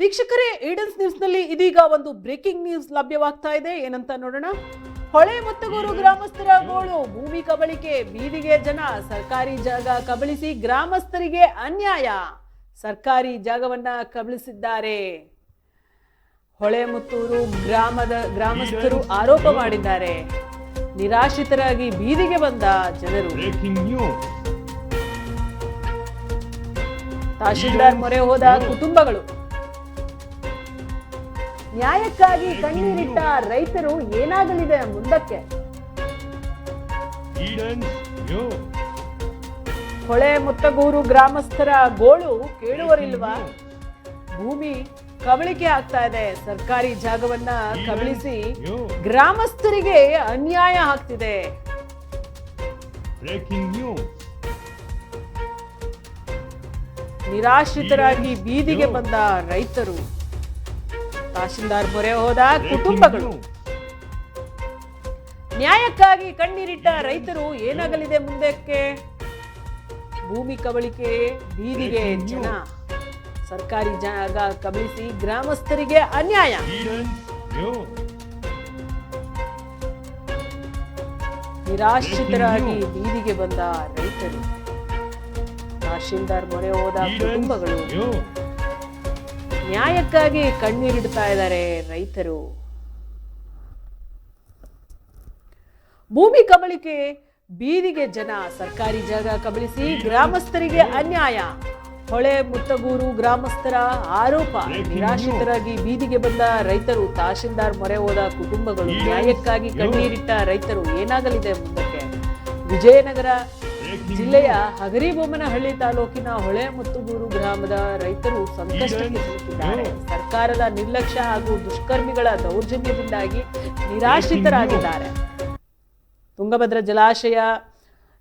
ವೀಕ್ಷಕರೇ ಏಡನ್ಸ್ ನ್ಯೂಸ್ನಲ್ಲಿ ಇದೀಗ ಒಂದು ಬ್ರೇಕಿಂಗ್ ನ್ಯೂಸ್ ಲಭ್ಯವಾಗ್ತಾ ಇದೆ. ಏನಂತ ನೋಡೋಣ? ಹೊಳೆ ಮುತ್ತಗೂರು ಗ್ರಾಮಸ್ಥರ ಗೋಳು. ಭೂಮಿ ಕಬಳಿಕೆ. ಬೀದಿಗೆ ಜನ. ಸರ್ಕಾರಿ ಜಾಗ ಕಬಳಿಸಿ ಗ್ರಾಮಸ್ಥರಿಗೆ ಅನ್ಯಾಯ. ಸರ್ಕಾರಿ ಜಾಗವನ್ನ ಕಬಳಿಸಿದ್ದಾರೆ. ಹೊಳೆಮುತ್ತೂರು ಗ್ರಾಮದ ಗ್ರಾಮಸ್ಥರು ಆರೋಪ ಮಾಡಿದ್ದಾರೆ. ನಿರಾಶ್ರಿತರಾಗಿ ಬೀದಿಗೆ ಬಂದ ಜನರು. ತಹಶೀಲ್ದಾರ್ ಮೊರೆ ಹೋದ ಕುಟುಂಬಗಳು. ನ್ಯಾಯಕ್ಕಾಗಿ ಕಣ್ಣೀರಿಟ್ಟ ರೈತರು ಏನಾಗಲಿದೆ ಮುಂದಕ್ಕೆ? ಹೊಳೆ ಮುತ್ತಗೂರು ಗ್ರಾಮಸ್ಥರ ಗೋಳು ಕೇಳುವರಿಲ್ವಾ? ಭೂಮಿ ಕಬಳಿಕೆ ಆಗ್ತಾ ಇದೆ. ಸರ್ಕಾರಿ ಜಾಗವನ್ನ ಕಬಳಿಸಿ ಗ್ರಾಮಸ್ಥರಿಗೆ ಅನ್ಯಾಯ ಆಗ್ತಿದೆ. ನಿರಾಶ್ರಿತರಾಗಿ ಬೀದಿಗೆ ಬಂದ ರೈತರು. ತಹಶೀಲ್ದಾರ್ ಮೊರೆ ಹೋದ ಕುಟುಂಬಗಳು. ನ್ಯಾಯಕ್ಕಾಗಿ ಕಣ್ಣೀರಿಟ್ಟ ರೈತರು ಏನಾಗಲಿದೆ ಮುಂದಕ್ಕೆ? ಭೂಮಿ ಕಬಳಿಕೆ ಬೀದಿಗೆ ಜನ. ಸರ್ಕಾರಿ ಜಾಗ ಕಬಳಿಸಿ ಗ್ರಾಮಸ್ಥರಿಗೆ ಅನ್ಯಾಯ. ನಿರಾಶ್ರಿತರಾಗಿ ಬೀದಿಗೆ ಬಂದ ರೈತರು. ತಹಶೀಲ್ದಾರ್ ಮೊರೆ ಹೋದ ಕುಟುಂಬಗಳು. ನ್ಯಾಯಕ್ಕಾಗಿ ಕಣ್ಣೀರಿಡ್ತಾ ಇದ್ದಾರೆ ರೈತರು. ಭೂಮಿ ಕಬಳಿಕೆ, ಬೀದಿಗೆ ಜನ, ಸರ್ಕಾರಿ ಜಾಗ ಕಬಳಿಸಿ ಗ್ರಾಮಸ್ಥರಿಗೆ ಅನ್ಯಾಯ. ಹೊಳೆ ಮುತ್ತಗೂರು ಗ್ರಾಮಸ್ಥರ ಆರೋಪ. ನಿರಾಶ್ರಿತರಾಗಿ ಬೀದಿಗೆ ಬಂದ ರೈತರು, ತಹಶೀಲ್ದಾರ್ ಮೊರೆ ಹೋದ ಕುಟುಂಬಗಳು. ನ್ಯಾಯಕ್ಕಾಗಿ ಕಣ್ಣೀರಿಟ್ಟ ರೈತರು ಏನಾಗಲಿದೆ ಮುಂದಕ್ಕೆ? ವಿಜಯನಗರ ಜಿಲ್ಲೆಯ ಹಗರಿಬೊಮ್ಮನಹಳ್ಳಿ ತಾಲೂಕಿನ ಹೊಳೆ ಮುತ್ತುಗೂರು ಗ್ರಾಮದ ರೈತರು ಸಂಕಷ್ಟಕ್ಕೆ ಸಿಲುಕಿದ್ದಾರೆ. ಸರ್ಕಾರದ ನಿರ್ಲಕ್ಷ್ಯ ಹಾಗೂ ದುಷ್ಕರ್ಮಿಗಳ ದೌರ್ಜನ್ಯದಿಂದಾಗಿ ನಿರಾಶ್ರಿತರಾಗಿದ್ದಾರೆ. ತುಂಗಭದ್ರಾ ಜಲಾಶಯ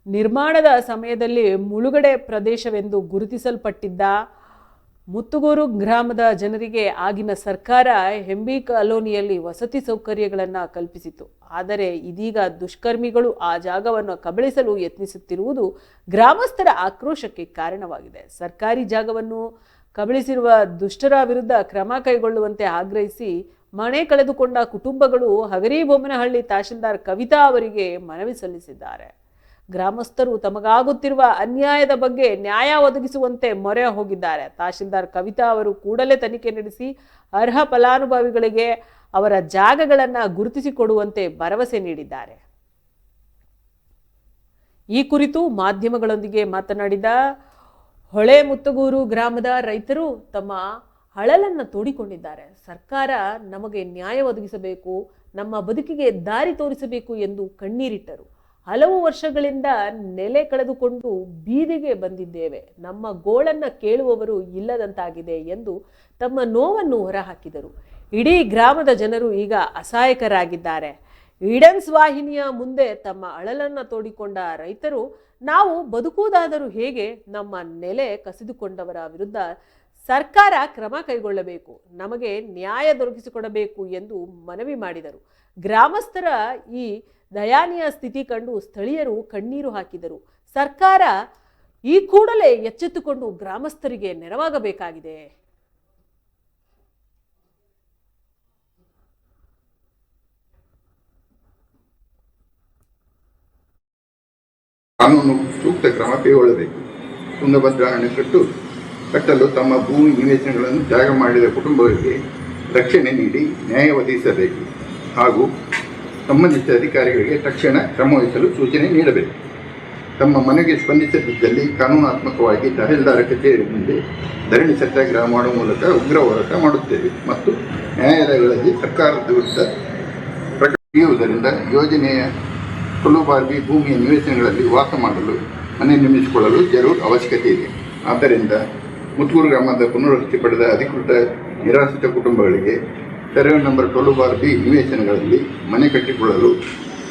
ನಿರ್ಮಾಣದ ಸಮಯದಲ್ಲಿ ಮುಳುಗಡೆ ಪ್ರದೇಶವೆಂದು ಗುರುತಿಸಲ್ಪಟ್ಟಿದ್ದ ಮುತ್ತುಗೂರು ಗ್ರಾಮದ ಜನರಿಗೆ ಆಗಿನ ಸರ್ಕಾರ ಹೆಂಬಿ ಕಾಲೋನಿಯಲ್ಲಿ ವಸತಿ ಸೌಕರ್ಯಗಳನ್ನು ಕಲ್ಪಿಸಿತು ಆದರೆ ಇದೀಗ ದುಷ್ಕರ್ಮಿಗಳು ಆ ಜಾಗವನ್ನು ಕಬಳಿಸಲು ಯತ್ನಿಸುತ್ತಿರುವುದು ಗ್ರಾಮಸ್ಥರ ಆಕ್ರೋಶಕ್ಕೆ ಕಾರಣವಾಗಿದೆ. ಸರ್ಕಾರಿ ಜಾಗವನ್ನು ಕಬಳಿಸಿರುವ ದುಷ್ಟರ ವಿರುದ್ಧ ಕ್ರಮ ಕೈಗೊಳ್ಳುವಂತೆ ಆಗ್ರಹಿಸಿ ಮನೆ ಕಳೆದುಕೊಂಡ ಕುಟುಂಬಗಳು ಹಗರಿಬೊಮ್ಮನಹಳ್ಳಿ ತಹಶೀಲ್ದಾರ್ ಕವಿತಾ ಅವರಿಗೆ ಮನವಿ ಸಲ್ಲಿಸಿದ್ದಾರೆ. ಗ್ರಾಮಸ್ಥರು ತಮಗಾಗುತ್ತಿರುವ ಅನ್ಯಾಯದ ಬಗ್ಗೆ ನ್ಯಾಯ ಒದಗಿಸುವಂತೆ ಮೊರೆ ಹೋಗಿದ್ದಾರೆ. ತಹಶೀಲ್ದಾರ್ ಕವಿತಾ ಅವರು ಕೂಡಲೇ ತನಿಖೆ ನಡೆಸಿ ಅರ್ಹ ಫಲಾನುಭವಿಗಳಿಗೆ ಅವರ ಜಾಗಗಳನ್ನು ಗುರುತಿಸಿಕೊಡುವಂತೆ ಭರವಸೆ ನೀಡಿದ್ದಾರೆ. ಈ ಕುರಿತು ಮಾಧ್ಯಮಗಳೊಂದಿಗೆ ಮಾತನಾಡಿದ ಹೊಳೆ ಮುತ್ತಗೂರು ಗ್ರಾಮದ ರೈತರು ತಮ್ಮ ಹಳಲನ್ನು ತೋಡಿಕೊಂಡಿದ್ದಾರೆ. ಸರ್ಕಾರ ನಮಗೆ ನ್ಯಾಯ ಒದಗಿಸಬೇಕು, ನಮ್ಮ ಬದುಕಿಗೆ ದಾರಿ ತೋರಿಸಬೇಕು ಎಂದು ಕಣ್ಣೀರಿಟ್ಟರು. ಹಲವು ವರ್ಷಗಳಿಂದ ನೆಲೆ ಕಳೆದುಕೊಂಡು ಬೀದಿಗೆ ಬಂದಿದ್ದೇವೆ. ನಮ್ಮ ಗೋಳನ್ನ ಕೇಳುವವರು ಇಲ್ಲದಂತಾಗಿದೆ ಎಂದು ತಮ್ಮ ನೋವನ್ನು ಹೊರಹಾಕಿದರು. ಇಡೀ ಗ್ರಾಮದ ಜನರು ಈಗ ಅಸಹಾಯಕರಾಗಿದ್ದಾರೆ. ಈಡನ್ಸ್ ವಾಹಿನಿಯ ಮುಂದೆ ತಮ್ಮ ಅಳಲನ್ನು ತೋಡಿಕೊಂಡ ರೈತರು, ನಾವು ಬದುಕುವುದಾದರೂ ಹೇಗೆ ನಮ್ಮ ನೆಲೆ ಕಸಿದುಕೊಂಡವರ ವಿರುದ್ಧ ಸರ್ಕಾರ ಕ್ರಮ ಕೈಗೊಳ್ಳಬೇಕು, ನಮಗೆ ನ್ಯಾಯ ದೊರಕಿಸಿಕೊಡಬೇಕು ಎಂದು ಮನವಿ ಮಾಡಿದರು. ಗ್ರಾಮಸ್ಥರ ಈ ದಯಾನೀಯ ಸ್ಥಿತಿ ಕಂಡು ಸ್ಥಳೀಯರು ಕಣ್ಣೀರು ಹಾಕಿದರು. ಸರ್ಕಾರ ಈ ಕೂಡಲೇ ಎಚ್ಚೆತ್ತುಕೊಂಡು ಗ್ರಾಮಸ್ಥರಿಗೆ ನೆರವಾಗಬೇಕಾಗಿದೆ. ಕಾನೂನು ಸೂಕ್ತ ಕ್ರಮ ಕೈಗೊಳ್ಳಬೇಕು. ತುಂಗಭದ್ರಾ ಅಣೆಕಟ್ಟು ಕಟ್ಟಲು ತಮ್ಮ ಭೂಮಿ ನಿವೇಶನಗಳನ್ನು ತ್ಯಾಗ ಮಾಡಿದ ಕುಟುಂಬಗಳಿಗೆ ರಕ್ಷಣೆ ನೀಡಿ ನ್ಯಾಯ ಒದಗಿಸಬೇಕು. ಹಾಗೂ ಸಂಬಂಧಿತ ಅಧಿಕಾರಿಗಳಿಗೆ ತಕ್ಷಣ ಕ್ರಮ ವಹಿಸಲು ಸೂಚನೆ ನೀಡಬೇಕು. ತಮ್ಮ ಮನೆಗೆ ಸ್ಪಂದಿಸದಿದ್ದಲ್ಲಿ ಕಾನೂನಾತ್ಮಕವಾಗಿ ತಹಸೀಲ್ದಾರ ಕಚೇರಿ ಮುಂದೆ ಧರಣಿ ಸತ್ಯಾಗ್ರಹ ಮಾಡುವ ಮೂಲಕ ಉಗ್ರ ಹೋರಾಟ ಮಾಡುತ್ತೇವೆ ಮತ್ತು ನ್ಯಾಯಾಲಯಗಳಲ್ಲಿ ಸರ್ಕಾರದ ವಿರುದ್ಧ ಪ್ರಕಟಿಸುವುದರಿಂದ ಯೋಜನೆಯ ಕೊಲುಬಾರ್ಗಿ ಭೂಮಿಯ ನಿವೇಶನಗಳಲ್ಲಿ ವಾಸ ಮಾಡಲು, ಮನೆ ನಿರ್ಮಿಸಿಕೊಳ್ಳಲು ಜರೂರ್ ಅವಶ್ಯಕತೆ ಇದೆ. ಆದ್ದರಿಂದ ಮುತ್ತೂರು ಗ್ರಾಮದ ಪುನರ್ವಸತಿ ಪಡೆದ ಅಧಿಕೃತ ನಿರಾಶ್ರಿತ ಕುಟುಂಬಗಳಿಗೆ ಸರ್ವೆ ನಂಬರ್ ಟೊಲು ಬಾರ್ ಬಿ ನಿವೇಶನಗಳಲ್ಲಿ ಮನೆ ಕಟ್ಟಿಕೊಳ್ಳಲು,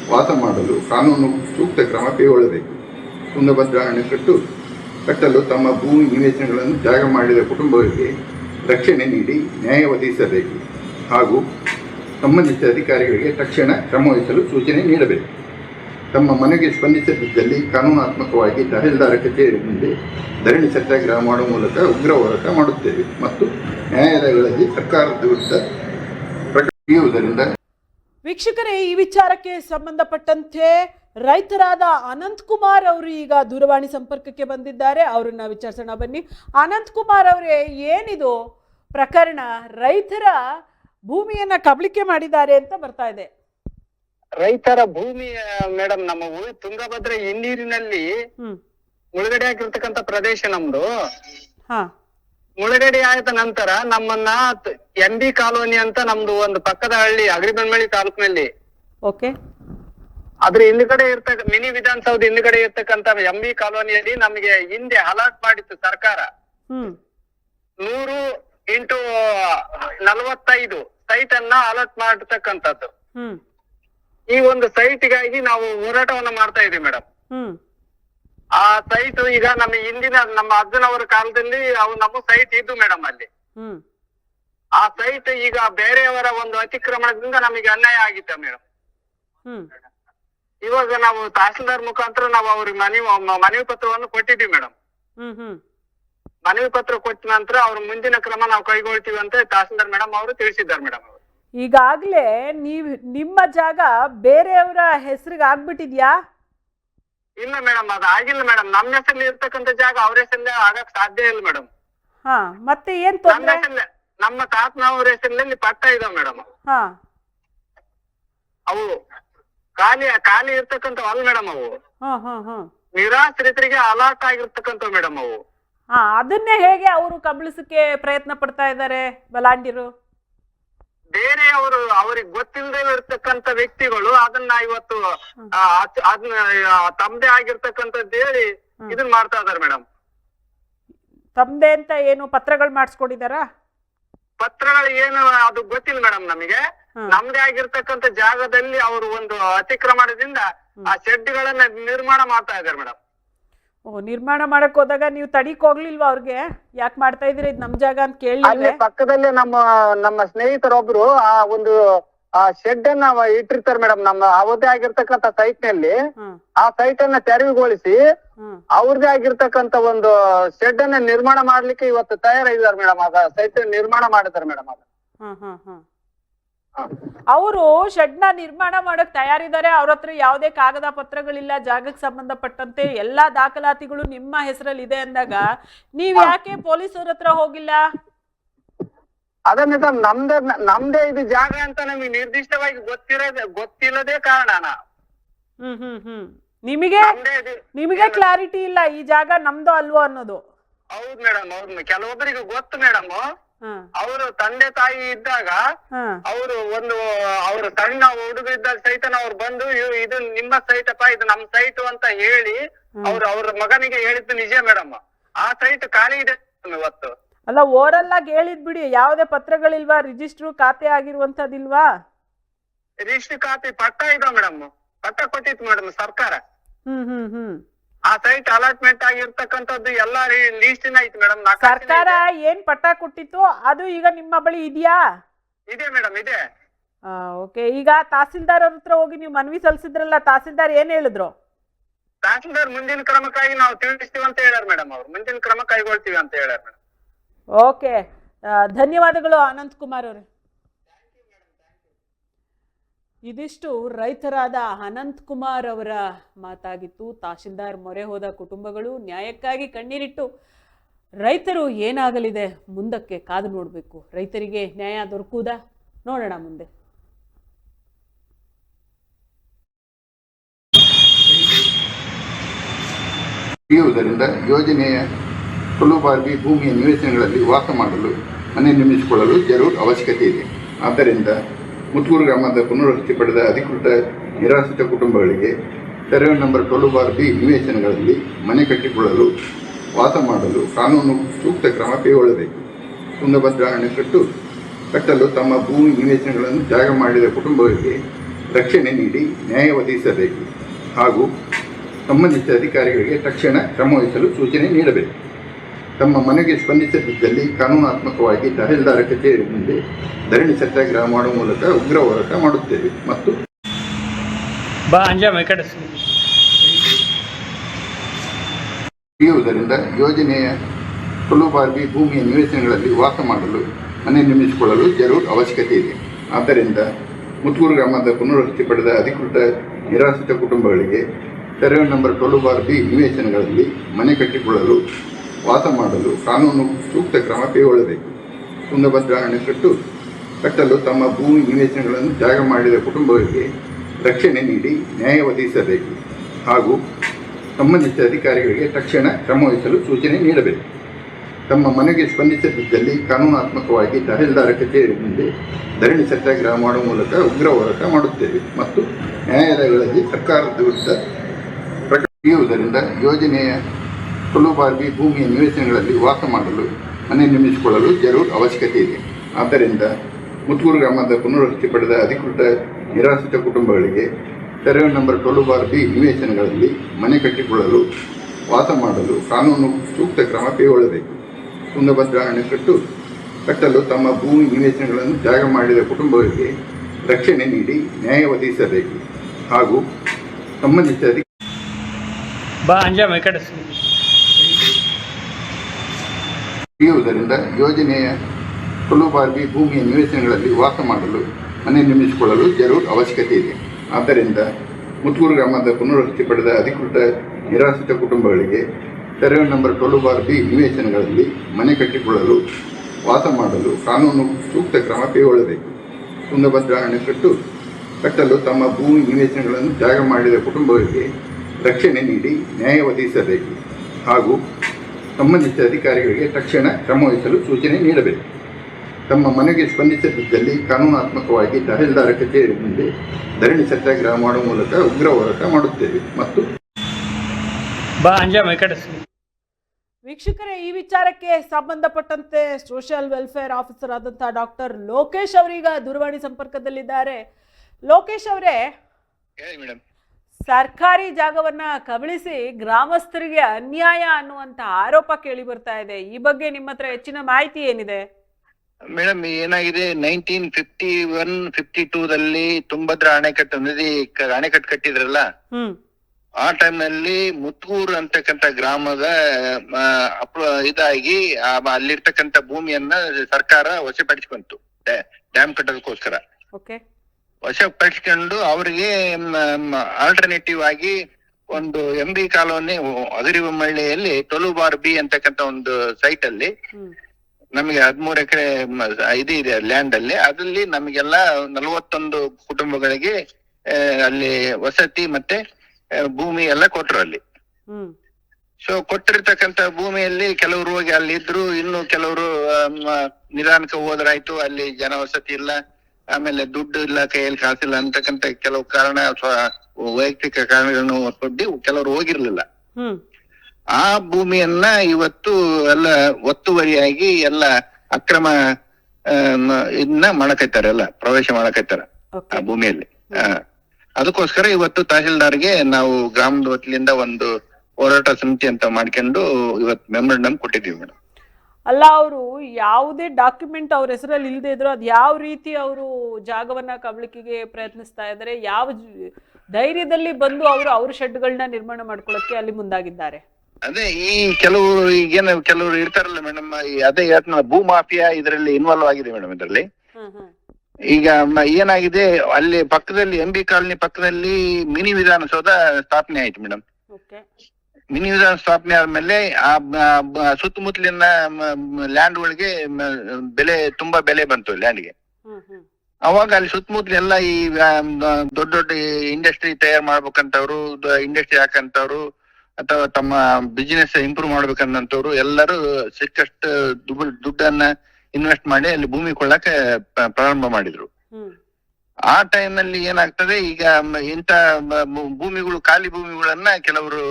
ವಾಸ ಮಾಡಲು ಕಾನೂನು ಸೂಕ್ತ ಕ್ರಮ ಕೈಗೊಳ್ಳಬೇಕು. ತುಂಗಭದ್ರಾ ಅಣೆಕಟ್ಟು ಕಟ್ಟಲು ತಮ್ಮ ಭೂಮಿ ನಿವೇಶನಗಳನ್ನು ಜಾಗ ಮಾಡಿದ ಕುಟುಂಬಗಳಿಗೆ ರಕ್ಷಣೆ ನೀಡಿ ನ್ಯಾಯ ಒದಗಿಸಬೇಕು ಹಾಗೂ ಸಂಬಂಧಿಸಿದ ಅಧಿಕಾರಿಗಳಿಗೆ ತಕ್ಷಣ ಕ್ರಮ ವಹಿಸಲು ಸೂಚನೆ ನೀಡಬೇಕು. ತಮ್ಮ ಮನೆಗೆ ಸ್ಪಂದಿಸದಿದ್ದಲ್ಲಿ ಕಾನೂನಾತ್ಮಕವಾಗಿ ತಹಸೀಲ್ದಾರ ಕಚೇರಿ ಮುಂದೆ ಧರಣಿ ಸತ್ಯಾಗ್ರಹ ಮಾಡುವ ಮೂಲಕ ಉಗ್ರ ಹೋರಾಟ ಮಾಡುತ್ತೇವೆ ಮತ್ತು ನ್ಯಾಯಾಲಯಗಳಲ್ಲಿ ಸರ್ಕಾರದ ವಿರುದ್ಧ ವೀಕ್ಷಕರೇ ಈ ವಿಚಾರಕ್ಕೆ ಸಂಬಂಧಪಟ್ಟಂತೆ ರೈತರಾದ ಅನಂತ್ ಕುಮಾರ್ ಅವರು ಈಗ ದೂರವಾಣಿ ಸಂಪರ್ಕಕ್ಕೆ ಬಂದಿದ್ದಾರೆ. ಅವರನ್ನ ವಿಚಾರಿಸೋಣ. ಬನ್ನಿ. ಅನಂತ್ ಕುಮಾರ್ ಅವರೇ ಏನಿದು ಪ್ರಕರಣ? ರೈತರ ಭೂಮಿಯನ್ನ ಕಬಳಿಕೆ ಮಾಡಿದ್ದಾರೆ ಅಂತ ಬರ್ತಾ ಇದೆ. ರೈತರ ಭೂಮಿ ಮೇಡಮ್ ನಮ್ಮ ಊರು ತುಂಗಭದ್ರ ಹಿನ್ನೀರಿನಲ್ಲಿ ಹ್ಮ್. ಮುಳುಗಡೆ ಆಗಿರ್ತಕ್ಕಂತ ಪ್ರದೇಶ ನಮ್ದು. ಹಾ. ಮುಳುಗಡೆ ಆಯ್ತ ನಂತರ ನಮ್ಮನ್ನ ಎಂ ಬಿ ಕಾಲೋನಿ ಅಂತ ನಮ್ದು ಒಂದು ಪಕ್ಕದ ಹಳ್ಳಿ ಅಗ್ರಿಬೆನ್ಮಳ್ಳಿ ತಾಲೂಕಿನಲ್ಲಿ. ಓಕೆ ಅದ್ರ ಹಿಂದ್ಗಡೆ ಇರ್ತಕ್ಕ ಮಿನಿ ವಿಧಾನಸೌಧ ಹಿಂದ್ಗಡೆ ಇರ್ತಕ್ಕಂತ ಎಂ ಬಿ ಕಾಲೋನಿಯಲ್ಲಿ ನಮಗೆ ಹಿಂದೆ ಅಲರ್ಟ್ ಮಾಡಿತ್ತು ಸರ್ಕಾರ. ನೂರು ಇಂಟು ನಲವತ್ತೈದು ಸೈಟ್ ಅನ್ನ ಅಲರ್ಟ್ ಮಾಡಿರ್ತಕ್ಕಂಥದ್ದು ಈ ಒಂದು ಸೈಟ್ಗಾಗಿ ನಾವು ಹೋರಾಟವನ್ನ ಮಾಡ್ತಾ ಇದೀವಿ ಮೇಡಮ್. ಆ ಸೈಟ್ ಈಗ ನಮ್ಮ ಹಿಂದಿನ ನಮ್ಮ ಅಜ್ಜನವರ ಕಾಲದಲ್ಲಿ ಅವು ನಮ್ಮ ಸೈಟ್ ಇದ್ದು ಮೇಡಮ್ ಅಲ್ಲಿ. ಹ್ಮ್. ಆ ಸೈಟ್ ಈಗ ಬೇರೆಯವರ ಒಂದು ಅತಿಕ್ರಮಣದಿಂದ ನಮಗೆ ಅನ್ಯಾಯ ಆಗಿತ್ತ ಮೇಡಮ್ ಹ್ಮ್. ಇವಾಗ ನಾವು ತಹಸೀಲ್ದಾರ್ ಮುಖಾಂತರ ನಾವು ಅವ್ರಿಗೆ ಮನವಿ ಮ- ಮನವಿ ಪತ್ರವನ್ನು ಕೊಟ್ಟಿದ್ದೀವಿ ಮೇಡಮ್ ಹ್ಮ್ ಹ್ಮ್. ಮನವಿ ಪತ್ರ ಕೊಟ್ಟ ನಂತರ ಅವ್ರ ಮುಂದಿನ ಕ್ರಮ ನಾವು ಕೈಗೊಳ್ತೀವಿ ಅಂತ ತಹಸೀಲ್ದಾರ್ ಮೇಡಮ್ ಅವರು ತಿಳಿಸಿದ್ದಾರೆ ಮೇಡಮ್ ಅವರು. ಈಗಾಗ್ಲೇ ನೀವ್ ನಿಮ್ಮ ಜಾಗ ಬೇರೆಯವರ ಹೆಸರಿಗೆ ಆಗ್ಬಿಟ್ಟಿದ್ಯಾ? ಇಲ್ಲ ಮೇಡಮ್ ಅದು ಆಗಿಲ್ಲ ಮೇಡಮ್. ನಮ್ಮ ಹೆಸರಲ್ಲಿ ಇರ್ತಕ್ಕಂಥ ಜಾಗ ಅವ್ರ ಹೆಸರಲ್ಲಿ ಆಗಕ್ ಸಾಧ್ಯ ಇಲ್ಲ ಮೇಡಮ್. ಹಾ ಮತ್ತೆ ಏನ್ ನಮ್ಮ ತೊಂದ್ರೆ ಹೆಸರಲ್ಲಿ ನಮ್ಮ ತಾತನವ್ರ ಹೆಸರಲ್ಲಿ ಪಟ್ಟ ಇದಾವ ಮೇಡಮ್. ಹಾ. ಅವು ಖಾಲಿ ಖಾಲಿ ಇರ್ತಕ್ಕಂಥ ಅಲ್ಲ ಮೇಡಮ್ ಅವು. ನಿರಾಶ್ರಿತರಿಗೆ ಅಲಾಟ್ ಆಗಿರ್ತಕ್ಕಂಥ ಮೇಡಮ್ ಅವು. ಹಾ ಅದನ್ನೇ ಹೇಗೆ ಅವರು ಕಬಳಿಸಕ್ಕೆ ಪ್ರಯತ್ನ ಪಡ್ತಾ ಇದ್ದಾರೆ ಬಲಾಂಡಿರು ಬೇರೆಯವರು ಅವ್ರಿಗೆ ಗೊತ್ತಿಲ್ಲದೆ ಇರ್ತಕ್ಕಂತ ವ್ಯಕ್ತಿಗಳು ಅದನ್ನ ಇವತ್ತು ಅದನ್ನ ತಮ್ದೇ ತಮ್ಮದೇ ಆಗಿರ್ತಕ್ಕಂಥದ್ದು ಹೇಳಿ ಇದನ್ನ ಮಾಡ್ತಾ ಇದಾರೆ ಮೇಡಮ್. ತಮ್ದೇ ಅಂತ ಏನು ಪತ್ರಗಳು ಮಾಡಿಸ್ಕೊಂಡಿದಾರಾ ಪತ್ರಗಳು ಏನು ಅದು ಗೊತ್ತಿಲ್ಲ ಮೇಡಮ್ ನಮಗೆ. ನಮ್ದೇ ಆಗಿರ್ತಕ್ಕಂಥ ಜಾಗದಲ್ಲಿ ಅವರು ಒಂದು ಅತಿಕ್ರಮಣದಿಂದ ಆ ಶೆಡ್ಗಳನ್ನ ನಿರ್ಮಾಣ ಮಾಡ್ತಾ ಇದಾರೆ ಮೇಡಮ್. ಓ ನಿರ್ಮಾಣ ಮಾಡಕ್ ಹೋದಾಗ ನೀವು ತಡಿಕ್ ಹೋಗ್ಲಿಲ್ವಾ ಅವ್ರಿಗೆ? ಯಾಕೆ ಮಾಡ್ತಾ ಇದೀರಿ ಇದು ನಮ್ ಜಾಗ ಅಂತ ಕೇಳಿ ಪಕ್ಕದಲ್ಲೇ ನಮ್ಮ ನಮ್ಮ ಸ್ನೇಹಿತರೊಬ್ರು ಆ ಒಂದು ಆ ಶೆಡ್ ಅನ್ನ ಇಟ್ಟಿರ್ತಾರೆ ಮೇಡಮ್ ನಮ್ಮ ಅವದೇ ಆಗಿರ್ತಕ್ಕಂತ ಸೈಟ್ನಲ್ಲಿ ಹ್ಮ್ ಆ ಸೈಟ್ ಅನ್ನ ತೆರವುಗೊಳಿಸಿ ಹ್ಮ್ ಅವ್ರದೇ ಆಗಿರ್ತಕ್ಕಂತ ಒಂದು ಶೆಡ್ ಅನ್ನ ನಿರ್ಮಾಣ ಮಾಡ್ಲಿಕ್ಕೆ ಇವತ್ತು ತಯಾರಾಗಿದ್ದಾರೆ ಮೇಡಮ್ ಅದ ಸೈಟ್ ನಿರ್ಮಾಣ ಮಾಡಿದ್ದಾರೆ ಮೇಡಮ್ ಅದ ಹ್ಮ್ ಹ್ಮ್ ಹ್ಮ್ ಅವರು ಶೆಡ್ನ ನಿರ್ಮಾಣ ಮಾಡಕ್ ತಯಾರಿದ್ದಾರೆ. ಅವ್ರ ಹತ್ರ ಯಾವುದೇ ಕಾಗದ ಪತ್ರಗಳಿಲ್ಲ ಜಾಗಕ್ಕೆ ಸಂಬಂಧಪಟ್ಟಂತೆ ಎಲ್ಲಾ ದಾಖಲಾತಿಗಳು ನಿಮ್ಮ ಹೆಸರಲ್ಲಿ ಇದೆ ಅಂದಾಗ ನೀವ್ ಯಾಕೆ ಪೊಲೀಸರ ಹತ್ರ ಹೋಗಿಲ್ಲ? ಅದನ್ನ ಮೇಡಮ್ ನಮ್ದೇ ನಮ್ದೇ ಇದು ಜಾಗ ಅಂತ ನಮಗೆ ನಿರ್ದಿಷ್ಟವಾಗಿ ಗೊತ್ತಿರೋದೇ ಗೊತ್ತಿಲ್ಲದೆ ಕಾರಣ ಹ್ಮ್ ಹ್ಮ್ ಹ್ಮ್. ನಿಮಗೆ ನಿಮಗೆ ಕ್ಲಾರಿಟಿ ಇಲ್ಲ ಈ ಜಾಗ ನಮ್ದು ಅಲ್ವೋ ಅನ್ನೋದು? ಹೌದ್ ಮೇಡಮ್ ಹೌದ್ ಕೆಲವೊಬ್ಬರಿಗೆ ಗೊತ್ತು ಮೇಡಮ್. ಅವರು ತಂದೆ ತಾಯಿ ಇದ್ದಾಗ ಅವರು ಒಂದು ಅವ್ರ ಸಣ್ಣ ಹುಡುಗ ಇದ್ದಾಗ ಸಹಿತ ಅವ್ರು ಬಂದು ಇದು ನಿಮ್ಮ ಸೈಟ್ ಅಪ್ಪ ಇದು ನಮ್ ಸೈಟ್ ಅಂತ ಹೇಳಿ ಅವ್ರು ಅವ್ರ ಮಗನಿಗೆ ಹೇಳಿದ್ದು ನಿಜ ಮೇಡಮ್. ಆ ಸೈಟ್ ಖಾಲಿ ಇದೆ ಇವತ್ತು. ಅಲ್ಲ ಓರಲ್ ಆಗಿ ಹೇಳಿದ್ ಬಿಡಿ ಯಾವುದೇ ಪತ್ರಗಳಿಲ್ವಾ ರಿಜಿಸ್ಟ್ರು ಖಾತೆ ಆಗಿರುವಂತದಿಲ್ವಾ ರಿಜಿಸ್ಟ್ರ್ ಖಾತೆ ಪಟ್ಟ ಇದಾವ ಮೇಡಮ್. ಪಟ್ಟ ಕೊಟ್ಟಿತ್ತು ಮೇಡಮ್ ಸರ್ಕಾರ. ಹ್ಮ್ ಹ್ಮ್ ಹ್ಮ್. ಆ ಸೈಟ್ ಅಲಾಟ್ಮೆಂಟ್ ಆಗಿರ್ತಕ್ಕಂಥದ್ದು ಎಲ್ಲಾ ಲೀಸ್ಟಿನ ಐತಿ ಮೇಡಮ್ ಸರ್ಕಾರ ಏನ್ ಪಟ್ಟ ಕೊಟ್ಟಿತ್ತು? ಅದು ಈಗ ನಿಮ್ಮ ಬಳಿ ಇದೆಯಾ? ಇದೆ ಮೇಡಮ್ ಇದೆ. ಓಕೆ ಈಗ ತಹಸೀಲ್ದಾರ್ ಅವ್ರ ಹತ್ರ ಹೋಗಿ ನೀವು ಮನವಿ ಸಲ್ಲಿಸಿದ್ರಲ್ಲ ತಹಸೀಲ್ದಾರ್ ಏನ್ ಹೇಳಿದ್ರು? ತಹಸೀಲ್ದಾರ್ ಮುಂದಿನ ಕ್ರಮಕ್ಕಾಗಿ ನಾವು ತಿಳಿಸ್ತೀವಿ ಅಂತ ಹೇಳ್ಯಾರ ಮೇಡಮ್ ಅವ್ರು. ಮುಂದಿನ ಕ್ರಮ ಕೈಗೊಳ್ತೀವಿ ಅಂತ ಹೇಳ್ಯಾರ ಮೇಡಮ್ ಓಕೆ ಧನ್ಯವಾದಗಳು ಅನಂತ್ ಕುಮಾರ್ ಅವರೇ. ಇದಿಷ್ಟು ರೈತರಾದ ಅನಂತ್ ಕುಮಾರ್ ಅವರ ಮಾತಾಗಿತ್ತು. ತಹಶೀಲ್ದಾರ್ ಮೊರೆ ಹೋದ ಕುಟುಂಬಗಳು ನ್ಯಾಯಕ್ಕಾಗಿ ಕಣ್ಣೀರಿಟ್ಟು ರೈತರು ಏನಾಗಲಿದೆ ಮುಂದಕ್ಕೆ ಕಾದು ನೋಡಬೇಕು. ರೈತರಿಗೆ ನ್ಯಾಯ ದೊರಕುವುದಾ? ನೋಡೋಣ ಮುಂದೆ. ಇರುವುದರಿಂದ ಯೋಜನೆಯ ಸುಲಭವಾಗಿ ಭೂಮಿಯ ನಿವೇಶನಗಳಲ್ಲಿ ವಾಸ ಮಾಡಲು ಮನೆ ನಿರ್ಮಿಸಿಕೊಳ್ಳಲು ಜರೂರ್ ಅವಶ್ಯಕತೆ ಇದೆ. ಆದ್ದರಿಂದ ಮುತ್ತೂರು ಗ್ರಾಮದ ಪುನರ್ವಸತಿ ಪಡೆದ ಅಧಿಕೃತ ನಿರಾಶ್ರಿತ ಕುಟುಂಬಗಳಿಗೆ survey number toll bar B ನಿವೇಶನಗಳಲ್ಲಿ ಮನೆ ಕಟ್ಟಿಕೊಳ್ಳಲು, ವಾಸ ಮಾಡಲು ಕಾನೂನು ಸೂಕ್ತ ಕ್ರಮ ಕೈಗೊಳ್ಳಬೇಕು. ತುಂಗಭದ್ರಾ ಅಣೆಕಟ್ಟು ಕಟ್ಟಲು ತಮ್ಮ ಭೂಮಿ ನಿವೇಶನಗಳನ್ನು ಜಾಗ ಮಾಡಿದ ಕುಟುಂಬಗಳಿಗೆ ರಕ್ಷಣೆ ನೀಡಿ ನ್ಯಾಯ ಒದಗಿಸಬೇಕು ಹಾಗೂ ಸಂಬಂಧಿಸಿದ ಅಧಿಕಾರಿಗಳಿಗೆ ತಕ್ಷಣ ಕ್ರಮ ವಹಿಸಲು ಸೂಚನೆ ನೀಡಬೇಕು. ತಮ್ಮ ಮನೆಗೆ ಸ್ಪಂದಿಸದಿದ್ದಲ್ಲಿ ಕಾನೂನಾತ್ಮಕವಾಗಿ ತಹಸೀಲ್ದಾರ ಕಚೇರಿ ಮುಂದೆ ಧರಣಿ ಸತ್ಯಾಗ್ರಹ ಮಾಡುವ ಮೂಲಕ ಉಗ್ರ ಹೋರಾಟ ಮಾಡುತ್ತೇವೆ. ಮತ್ತು ಇರುವುದರಿಂದ ಯೋಜನೆಯ ಕುಲುಬಾರ್ಬಿ ಭೂಮಿಯ ನಿವೇಶನಗಳಲ್ಲಿ ವಾಸ ಮಾಡಲು ಮನೆ ನಿರ್ಮಿಸಿಕೊಳ್ಳಲು ಜರೂರ್ ಅವಶ್ಯಕತೆ ಇದೆ. ಆದ್ದರಿಂದ ಮುತ್ತೂರು ಗ್ರಾಮದ ಪುನರ್ವಸತಿ ಪಡೆದ ಅಧಿಕೃತ ನಿರಾಶ್ರಿತ ಕುಟುಂಬಗಳಿಗೆ ಸರ್ವೆ ನಂಬರ್ ಟೊಲು ಬಾರ್ ಬಿ ನಿವೇಶನಗಳಲ್ಲಿ ಮನೆ ಕಟ್ಟಿಕೊಳ್ಳಲು ವಾಸ ಮಾಡಲು ಕಾನೂನು ಸೂಕ್ತ ಕ್ರಮ ಕೈಗೊಳ್ಳಬೇಕು. ತುಂಗಭದ್ರಾ ಅಣೆಕಟ್ಟು ಕಟ್ಟಲು ತಮ್ಮ ಭೂಮಿ ನಿವೇಶನಗಳನ್ನು ಜಾಗ ಮಾಡಿದ ಕುಟುಂಬಗಳಿಗೆ ರಕ್ಷಣೆ ನೀಡಿ ನ್ಯಾಯ ಒದಗಿಸಬೇಕು ಹಾಗೂ ಸಂಬಂಧಿಸಿದ ಅಧಿಕಾರಿಗಳಿಗೆ ತಕ್ಷಣ ಕ್ರಮ ವಹಿಸಲು ಸೂಚನೆ ನೀಡಬೇಕು. ತಮ್ಮ ಮನೆಗೆ ಸ್ಪಂದಿಸದಿದ್ದಲ್ಲಿ ಕಾನೂನಾತ್ಮಕವಾಗಿ ತಹಸೀಲ್ದಾರ ಕಚೇರಿ ಮುಂದೆ ಧರಣಿ ಸತ್ಯಾಗ್ರಹ ಮಾಡುವ ಮೂಲಕ ಉಗ್ರ ಹೋರಾಟ ಮಾಡುತ್ತೇವೆ ಮತ್ತು ನ್ಯಾಯಾಲಯಗಳಲ್ಲಿ ಸರ್ಕಾರದ ವಿರುದ್ಧ ಪ್ರಕಟಿಸುವುದರಿಂದ ಯೋಜನೆಯ ಸುಲಭವಾಗಿ ಭೂಮಿಯ ನಿವೇಶನಗಳಲ್ಲಿ ವಾಸ ಮಾಡಲು, ಮನೆ ನಿರ್ಮಿಸಿಕೊಳ್ಳಲು ಜರೂರ್ ಅವಶ್ಯಕತೆ ಇದೆ. ಆದ್ದರಿಂದ ಮುತ್ತೂರು ಗ್ರಾಮದ ಪುನರ್ವಸತಿ ಪಡೆದ ಅಧಿಕೃತ ನಿರಾಶ್ರಿತ ಕುಟುಂಬಗಳಿಗೆ ಸರ್ವೆ ನಂಬರ್ ಟೊಲು ಬಾರ್ ಬಿ ನಿವೇಶನಗಳಲ್ಲಿ ಮನೆ ಕಟ್ಟಿಕೊಳ್ಳಲು, ವಾಸ ಮಾಡಲು ಕಾನೂನು ಸೂಕ್ತ ಕ್ರಮ ಕೈಗೊಳ್ಳಬೇಕು. ತುಂಗಭದ್ರಾ ಅಣೆಕಟ್ಟು ಕಟ್ಟಲು ತಮ್ಮ ಭೂಮಿ ನಿವೇಶನಗಳನ್ನು ಜಾಗ ಮಾಡಿದ ಕುಟುಂಬಗಳಿಗೆ ರಕ್ಷಣೆ ನೀಡಿ ನ್ಯಾಯ ಒದಗಿಸಬೇಕು ಹಾಗೂ ಸಂಬಂಧಿಸಿದ ಬಾ ಇರುವುದರಿಂದ ಯೋಜನೆಯ ಸುಲಭವಾಗಿ ಭೂಮಿಯ ನಿವೇಶನಗಳಲ್ಲಿ ವಾಸ ಮಾಡಲು ಮನೆ ನಿರ್ಮಿಸಿಕೊಳ್ಳಲು ಜರೂರ್ ಅವಶ್ಯಕತೆ ಇದೆ. ಆದ್ದರಿಂದ ಮುತ್ತೂರು ಗ್ರಾಮದ ಪುನರ್ವಸತಿ ಪಡೆದ ಅಧಿಕೃತ ನಿರಾಶ್ರಿತ ಕುಟುಂಬಗಳಿಗೆ ಸರ್ವೆ ನಂಬರ್ ಟೊಲು ಬಾರ್ ಬಿ ನಿವೇಶನಗಳಲ್ಲಿ ಮನೆ ಕಟ್ಟಿಕೊಳ್ಳಲು ವಾಸ ಮಾಡಲು ಕಾನೂನು ಸೂಕ್ತ ಕ್ರಮ ಕೈಗೊಳ್ಳಬೇಕು. ತುಂಗಭದ್ರಾ ಅಣೆಕಟ್ಟು ಕಟ್ಟಲು ತಮ್ಮ ಭೂಮಿ ನಿವೇಶನಗಳನ್ನು ಜಾಗ ಮಾಡಿದ ಕುಟುಂಬಗಳಿಗೆ ರಕ್ಷಣೆ ನೀಡಿ ನ್ಯಾಯ ಒದಗಿಸಬೇಕು. ಹಾಗೂ ಸಂಬಂಧಿತ ಅಧಿಕಾರಿಗಳಿಗೆ ತಕ್ಷಣ ಕ್ರಮ ವಹಿಸಲು ಸೂಚನೆ ನೀಡಬೇಕು. ತಮ್ಮ ಮನೆಗೆ ಸ್ಪಂದಿಸದಿದ್ದಲ್ಲಿ ಕಾನೂನಾತ್ಮಕವಾಗಿ ತಹಸೀಲ್ದಾರ ಕಚೇರಿ ಮುಂದೆ ಧರಣಿ ಸತ್ಯಾಗ್ರಹ ಮಾಡುವ ಮೂಲಕ ಉಗ್ರ ಹೋರಾಟ ಮಾಡುತ್ತೇವೆ. ಮತ್ತು ವೀಕ್ಷಕರೇ ಈ ವಿಚಾರಕ್ಕೆ ಸಂಬಂಧಪಟ್ಟಂತೆ ಸೋಷಿಯಲ್ ವೆಲ್ಫೇರ್ ಆಫೀಸರ್ ಆದಂತಹ ಡಾಕ್ಟರ್ ಲೋಕೇಶ್ ಅವರೀಗ ದೂರವಾಣಿ ಸಂಪರ್ಕದಲ್ಲಿದ್ದಾರೆ. ಲೋಕೇಶ್ ಅವರೇ ಹೇಳಿ ಮೇಡಮ್ ಸರ್ಕಾರಿ ಜಾಗವನ್ನ ಕಬಳಿಸಿ ಗ್ರಾಮಸ್ಥರಿಗೆ ಅನ್ಯಾಯ ಅನ್ನುವಂತ ಆರೋಪ ಕೇಳಿ ಬರ್ತಾ ಇದೆ. ಈ ಬಗ್ಗೆ ನಿಮ್ಮ ಹತ್ರ ಹೆಚ್ಚಿನ ಮಾಹಿತಿ ಏನಿದೆ? ಮೇಡಮ್ ಏನಾಗಿದೆ? Nineteen fifty one fifty two ದಲ್ಲಿ ತುಂಗಭದ್ರಾ ಅಣೆಕಟ್ಟು ನದಿ ಅಣೆಕಟ್ಟು ಕಟ್ಟಿದ್ರಲ್ಲ? ಆ ಟೈಮ್ನಲ್ಲಿ ಮುತ್ತೂರ್ ಅಂತಕ್ಕಂತ ಗ್ರಾಮದ ಇದಾಗಿ ಅಲ್ಲಿರ್ತಕ್ಕಂತ ಭೂಮಿಯನ್ನ ಸರ್ಕಾರ ವಶಪಡಿಸ್ಕೊಂತು. ಡ್ಯಾಮ್ ಕಟ್ಟೋದಕ್ಕೋಸ್ಕರ. ಓಕೆ. ವಶಪಡಿಸ್ಕೊಂಡು ಅವರಿಗೆ ಆಲ್ಟರ್ನೇಟಿವ್ ಆಗಿ ಒಂದು ಎಂ ಬಿ ಕಾಲೋನಿ ಅಗರಿವ ಮಳ್ಳಿಯಲ್ಲಿ ಟೊಲುಬಾರ್ ಬಿ ಅಂತಕ್ಕಂತ ಒಂದು ಸೈಟ್ ಅಲ್ಲಿ ನಮಗೆ ಹದಿಮೂರು ಎಕರೆ ಇದು ಇದೆ ಲ್ಯಾಂಡ್ ಅಲ್ಲಿ. ಅದರಲ್ಲಿ ನಮಗೆಲ್ಲ ನಲವತ್ತೊಂದು ಕುಟುಂಬಗಳಿಗೆ ಅಲ್ಲಿ ವಸತಿ ಮತ್ತೆ ಭೂಮಿ ಎಲ್ಲ ಕೊಟ್ರು ಅಲ್ಲಿ. ಸೊ ಕೊಟ್ಟಿರ್ತಕ್ಕಂತ ಭೂಮಿಯಲ್ಲಿ ಕೆಲವರು ಹೋಗಿ ಅಲ್ಲಿ ಇದ್ರು ಇನ್ನು ಕೆಲವರು ನಿಧಾನಕ್ಕೆ ಹೋದ್ರಾಯ್ತು ಅಲ್ಲಿ ಜನ ವಸತಿ ಇಲ್ಲ. ಆಮೇಲೆ ದುಡ್ಡು ಇಲ್ಲ ಕೈಯಲ್ಲಿ ಕಾಸಿಲ್ಲ ಅಂತಕ್ಕಂತ ಕೆಲವು ಕಾರಣ ಅಥವಾ ವೈಯಕ್ತಿಕ ಕಾರಣಗಳನ್ನು ಕೊಟ್ಟು ಕೆಲವರು ಹೋಗಿರ್ಲಿಲ್ಲ. ಆ ಭೂಮಿಯನ್ನ ಇವತ್ತು ಎಲ್ಲ ಒತ್ತುವರಿಯಾಗಿ ಎಲ್ಲ ಅಕ್ರಮ ಇನ್ನ ಇದನ್ನ ಮಾಡಕೈತಾರೆ ಎಲ್ಲ ಪ್ರವೇಶ ಮಾಡಕೈತಾರ ಆ ಭೂಮಿಯಲ್ಲಿ. ಅದಕ್ಕೋಸ್ಕರ ಇವತ್ತು ತಹಶೀಲ್ದಾರ್ಗೆ ನಾವು ಗ್ರಾಮದ ವತಿಯಿಂದ ಒಂದು ಹೋರಾಟ ಸಮಿತಿ ಅಂತ ಮಾಡ್ಕೊಂಡು ಇವತ್ತು ಮೆಮೊರಂಡಮ್ ಕೊಟ್ಟಿದ್ದೀವಿ ಮೇಡಮ್. ಅಲ್ಲ ಅವರು ಯಾವುದೇ ಡಾಕ್ಯುಮೆಂಟ್ ಅವ್ರ ಹೆಸರಲ್ಲಿ ಇಲ್ಲದೆ ಇದ್ರು ಅದು ಯಾವ ರೀತಿ ಅವರು ಜಾಗವನ್ನ ಕಬಳಿಕೆಗೆ ಪ್ರಯತ್ನಿಸ್ತಾ ಇದ್ದಾರೆ ಯಾವ ಧೈರ್ಯದಲ್ಲಿ ಬಂದು ಅವರು ಅವ್ರ ಶೆಡ್ಗಳನ್ನ ನಿರ್ಮಾಣ ಮಾಡ್ಕೊಳ್ಳೋಕೆ ಅಲ್ಲಿ ಮುಂದಾಗಿದ್ದಾರೆ? ಅದೇ ಈ ಕೆಲವು ಈಗೇನು ಕೆಲವರು ಇರ್ತಾರಲ್ಲ ಮೇಡಮ್ ಅದೇ ಭೂ ಮಾಫಿಯಾ ಇದರಲ್ಲಿ ಇನ್ವಾಲ್ವ್ ಆಗಿದೆ ಮೇಡಮ್ ಇದರಲ್ಲಿ. ಈಗ ಏನಾಗಿದೆ ಅಲ್ಲಿ ಪಕ್ಕದಲ್ಲಿ ಎಂ ಬಿ ಕಾಲನಿ ಪಕ್ಕದಲ್ಲಿ ಮಿನಿ ವಿಧಾನಸೌಧ ಸ್ಥಾಪನೆ ಆಯ್ತು ಮೇಡಮ್. ಮಿನಿ ವಿಧಾನ ಸ್ಥಾಪನೆ ಆದ್ಮೇಲೆ ಆ ಸುತ್ತಮುತ್ತಲಿನ ಲ್ಯಾಂಡ್ ಗಳಿಗೆ ಬೆಲೆ ತುಂಬಾ ಬೆಲೆ ಬಂತು ಲ್ಯಾಂಡ್ಗೆ ಅವಾಗ ಅಲ್ಲಿ ಸುತ್ತಮುತ್ತಲೆಲ್ಲ ಈ ದೊಡ್ಡ ದೊಡ್ಡ ಇಂಡಸ್ಟ್ರಿ ತಯಾರು ಮಾಡ್ಬೇಕಂತವ್ರು ಇಂಡಸ್ಟ್ರಿ ಹಾಕಂತವ್ರು ಅಥವಾ ತಮ್ಮ ಬಿಸಿನೆಸ್ ಇಂಪ್ರೂವ್ ಮಾಡ್ಬೇಕಂತವ್ರು ಎಲ್ಲರೂ ಸಿಕ್ಕಷ್ಟು ದುಡ್ಡು ದುಡ್ಡನ್ನ ಇನ್ವೆಸ್ಟ್ ಮಾಡಿ ಅಲ್ಲಿ ಭೂಮಿ ಕೊಳ್ಳಕ್ಕೆ ಪ್ರಾರಂಭ ಮಾಡಿದ್ರು. ಆ ಟೈಮ್ನಲ್ಲಿ ಏನಾಗ್ತದೆ ಈಗ ಇಂತ ಭೂಮಿಗಳು ಖಾಲಿ ಭೂಮಿಗಳನ್ನ ಕೆಲವರು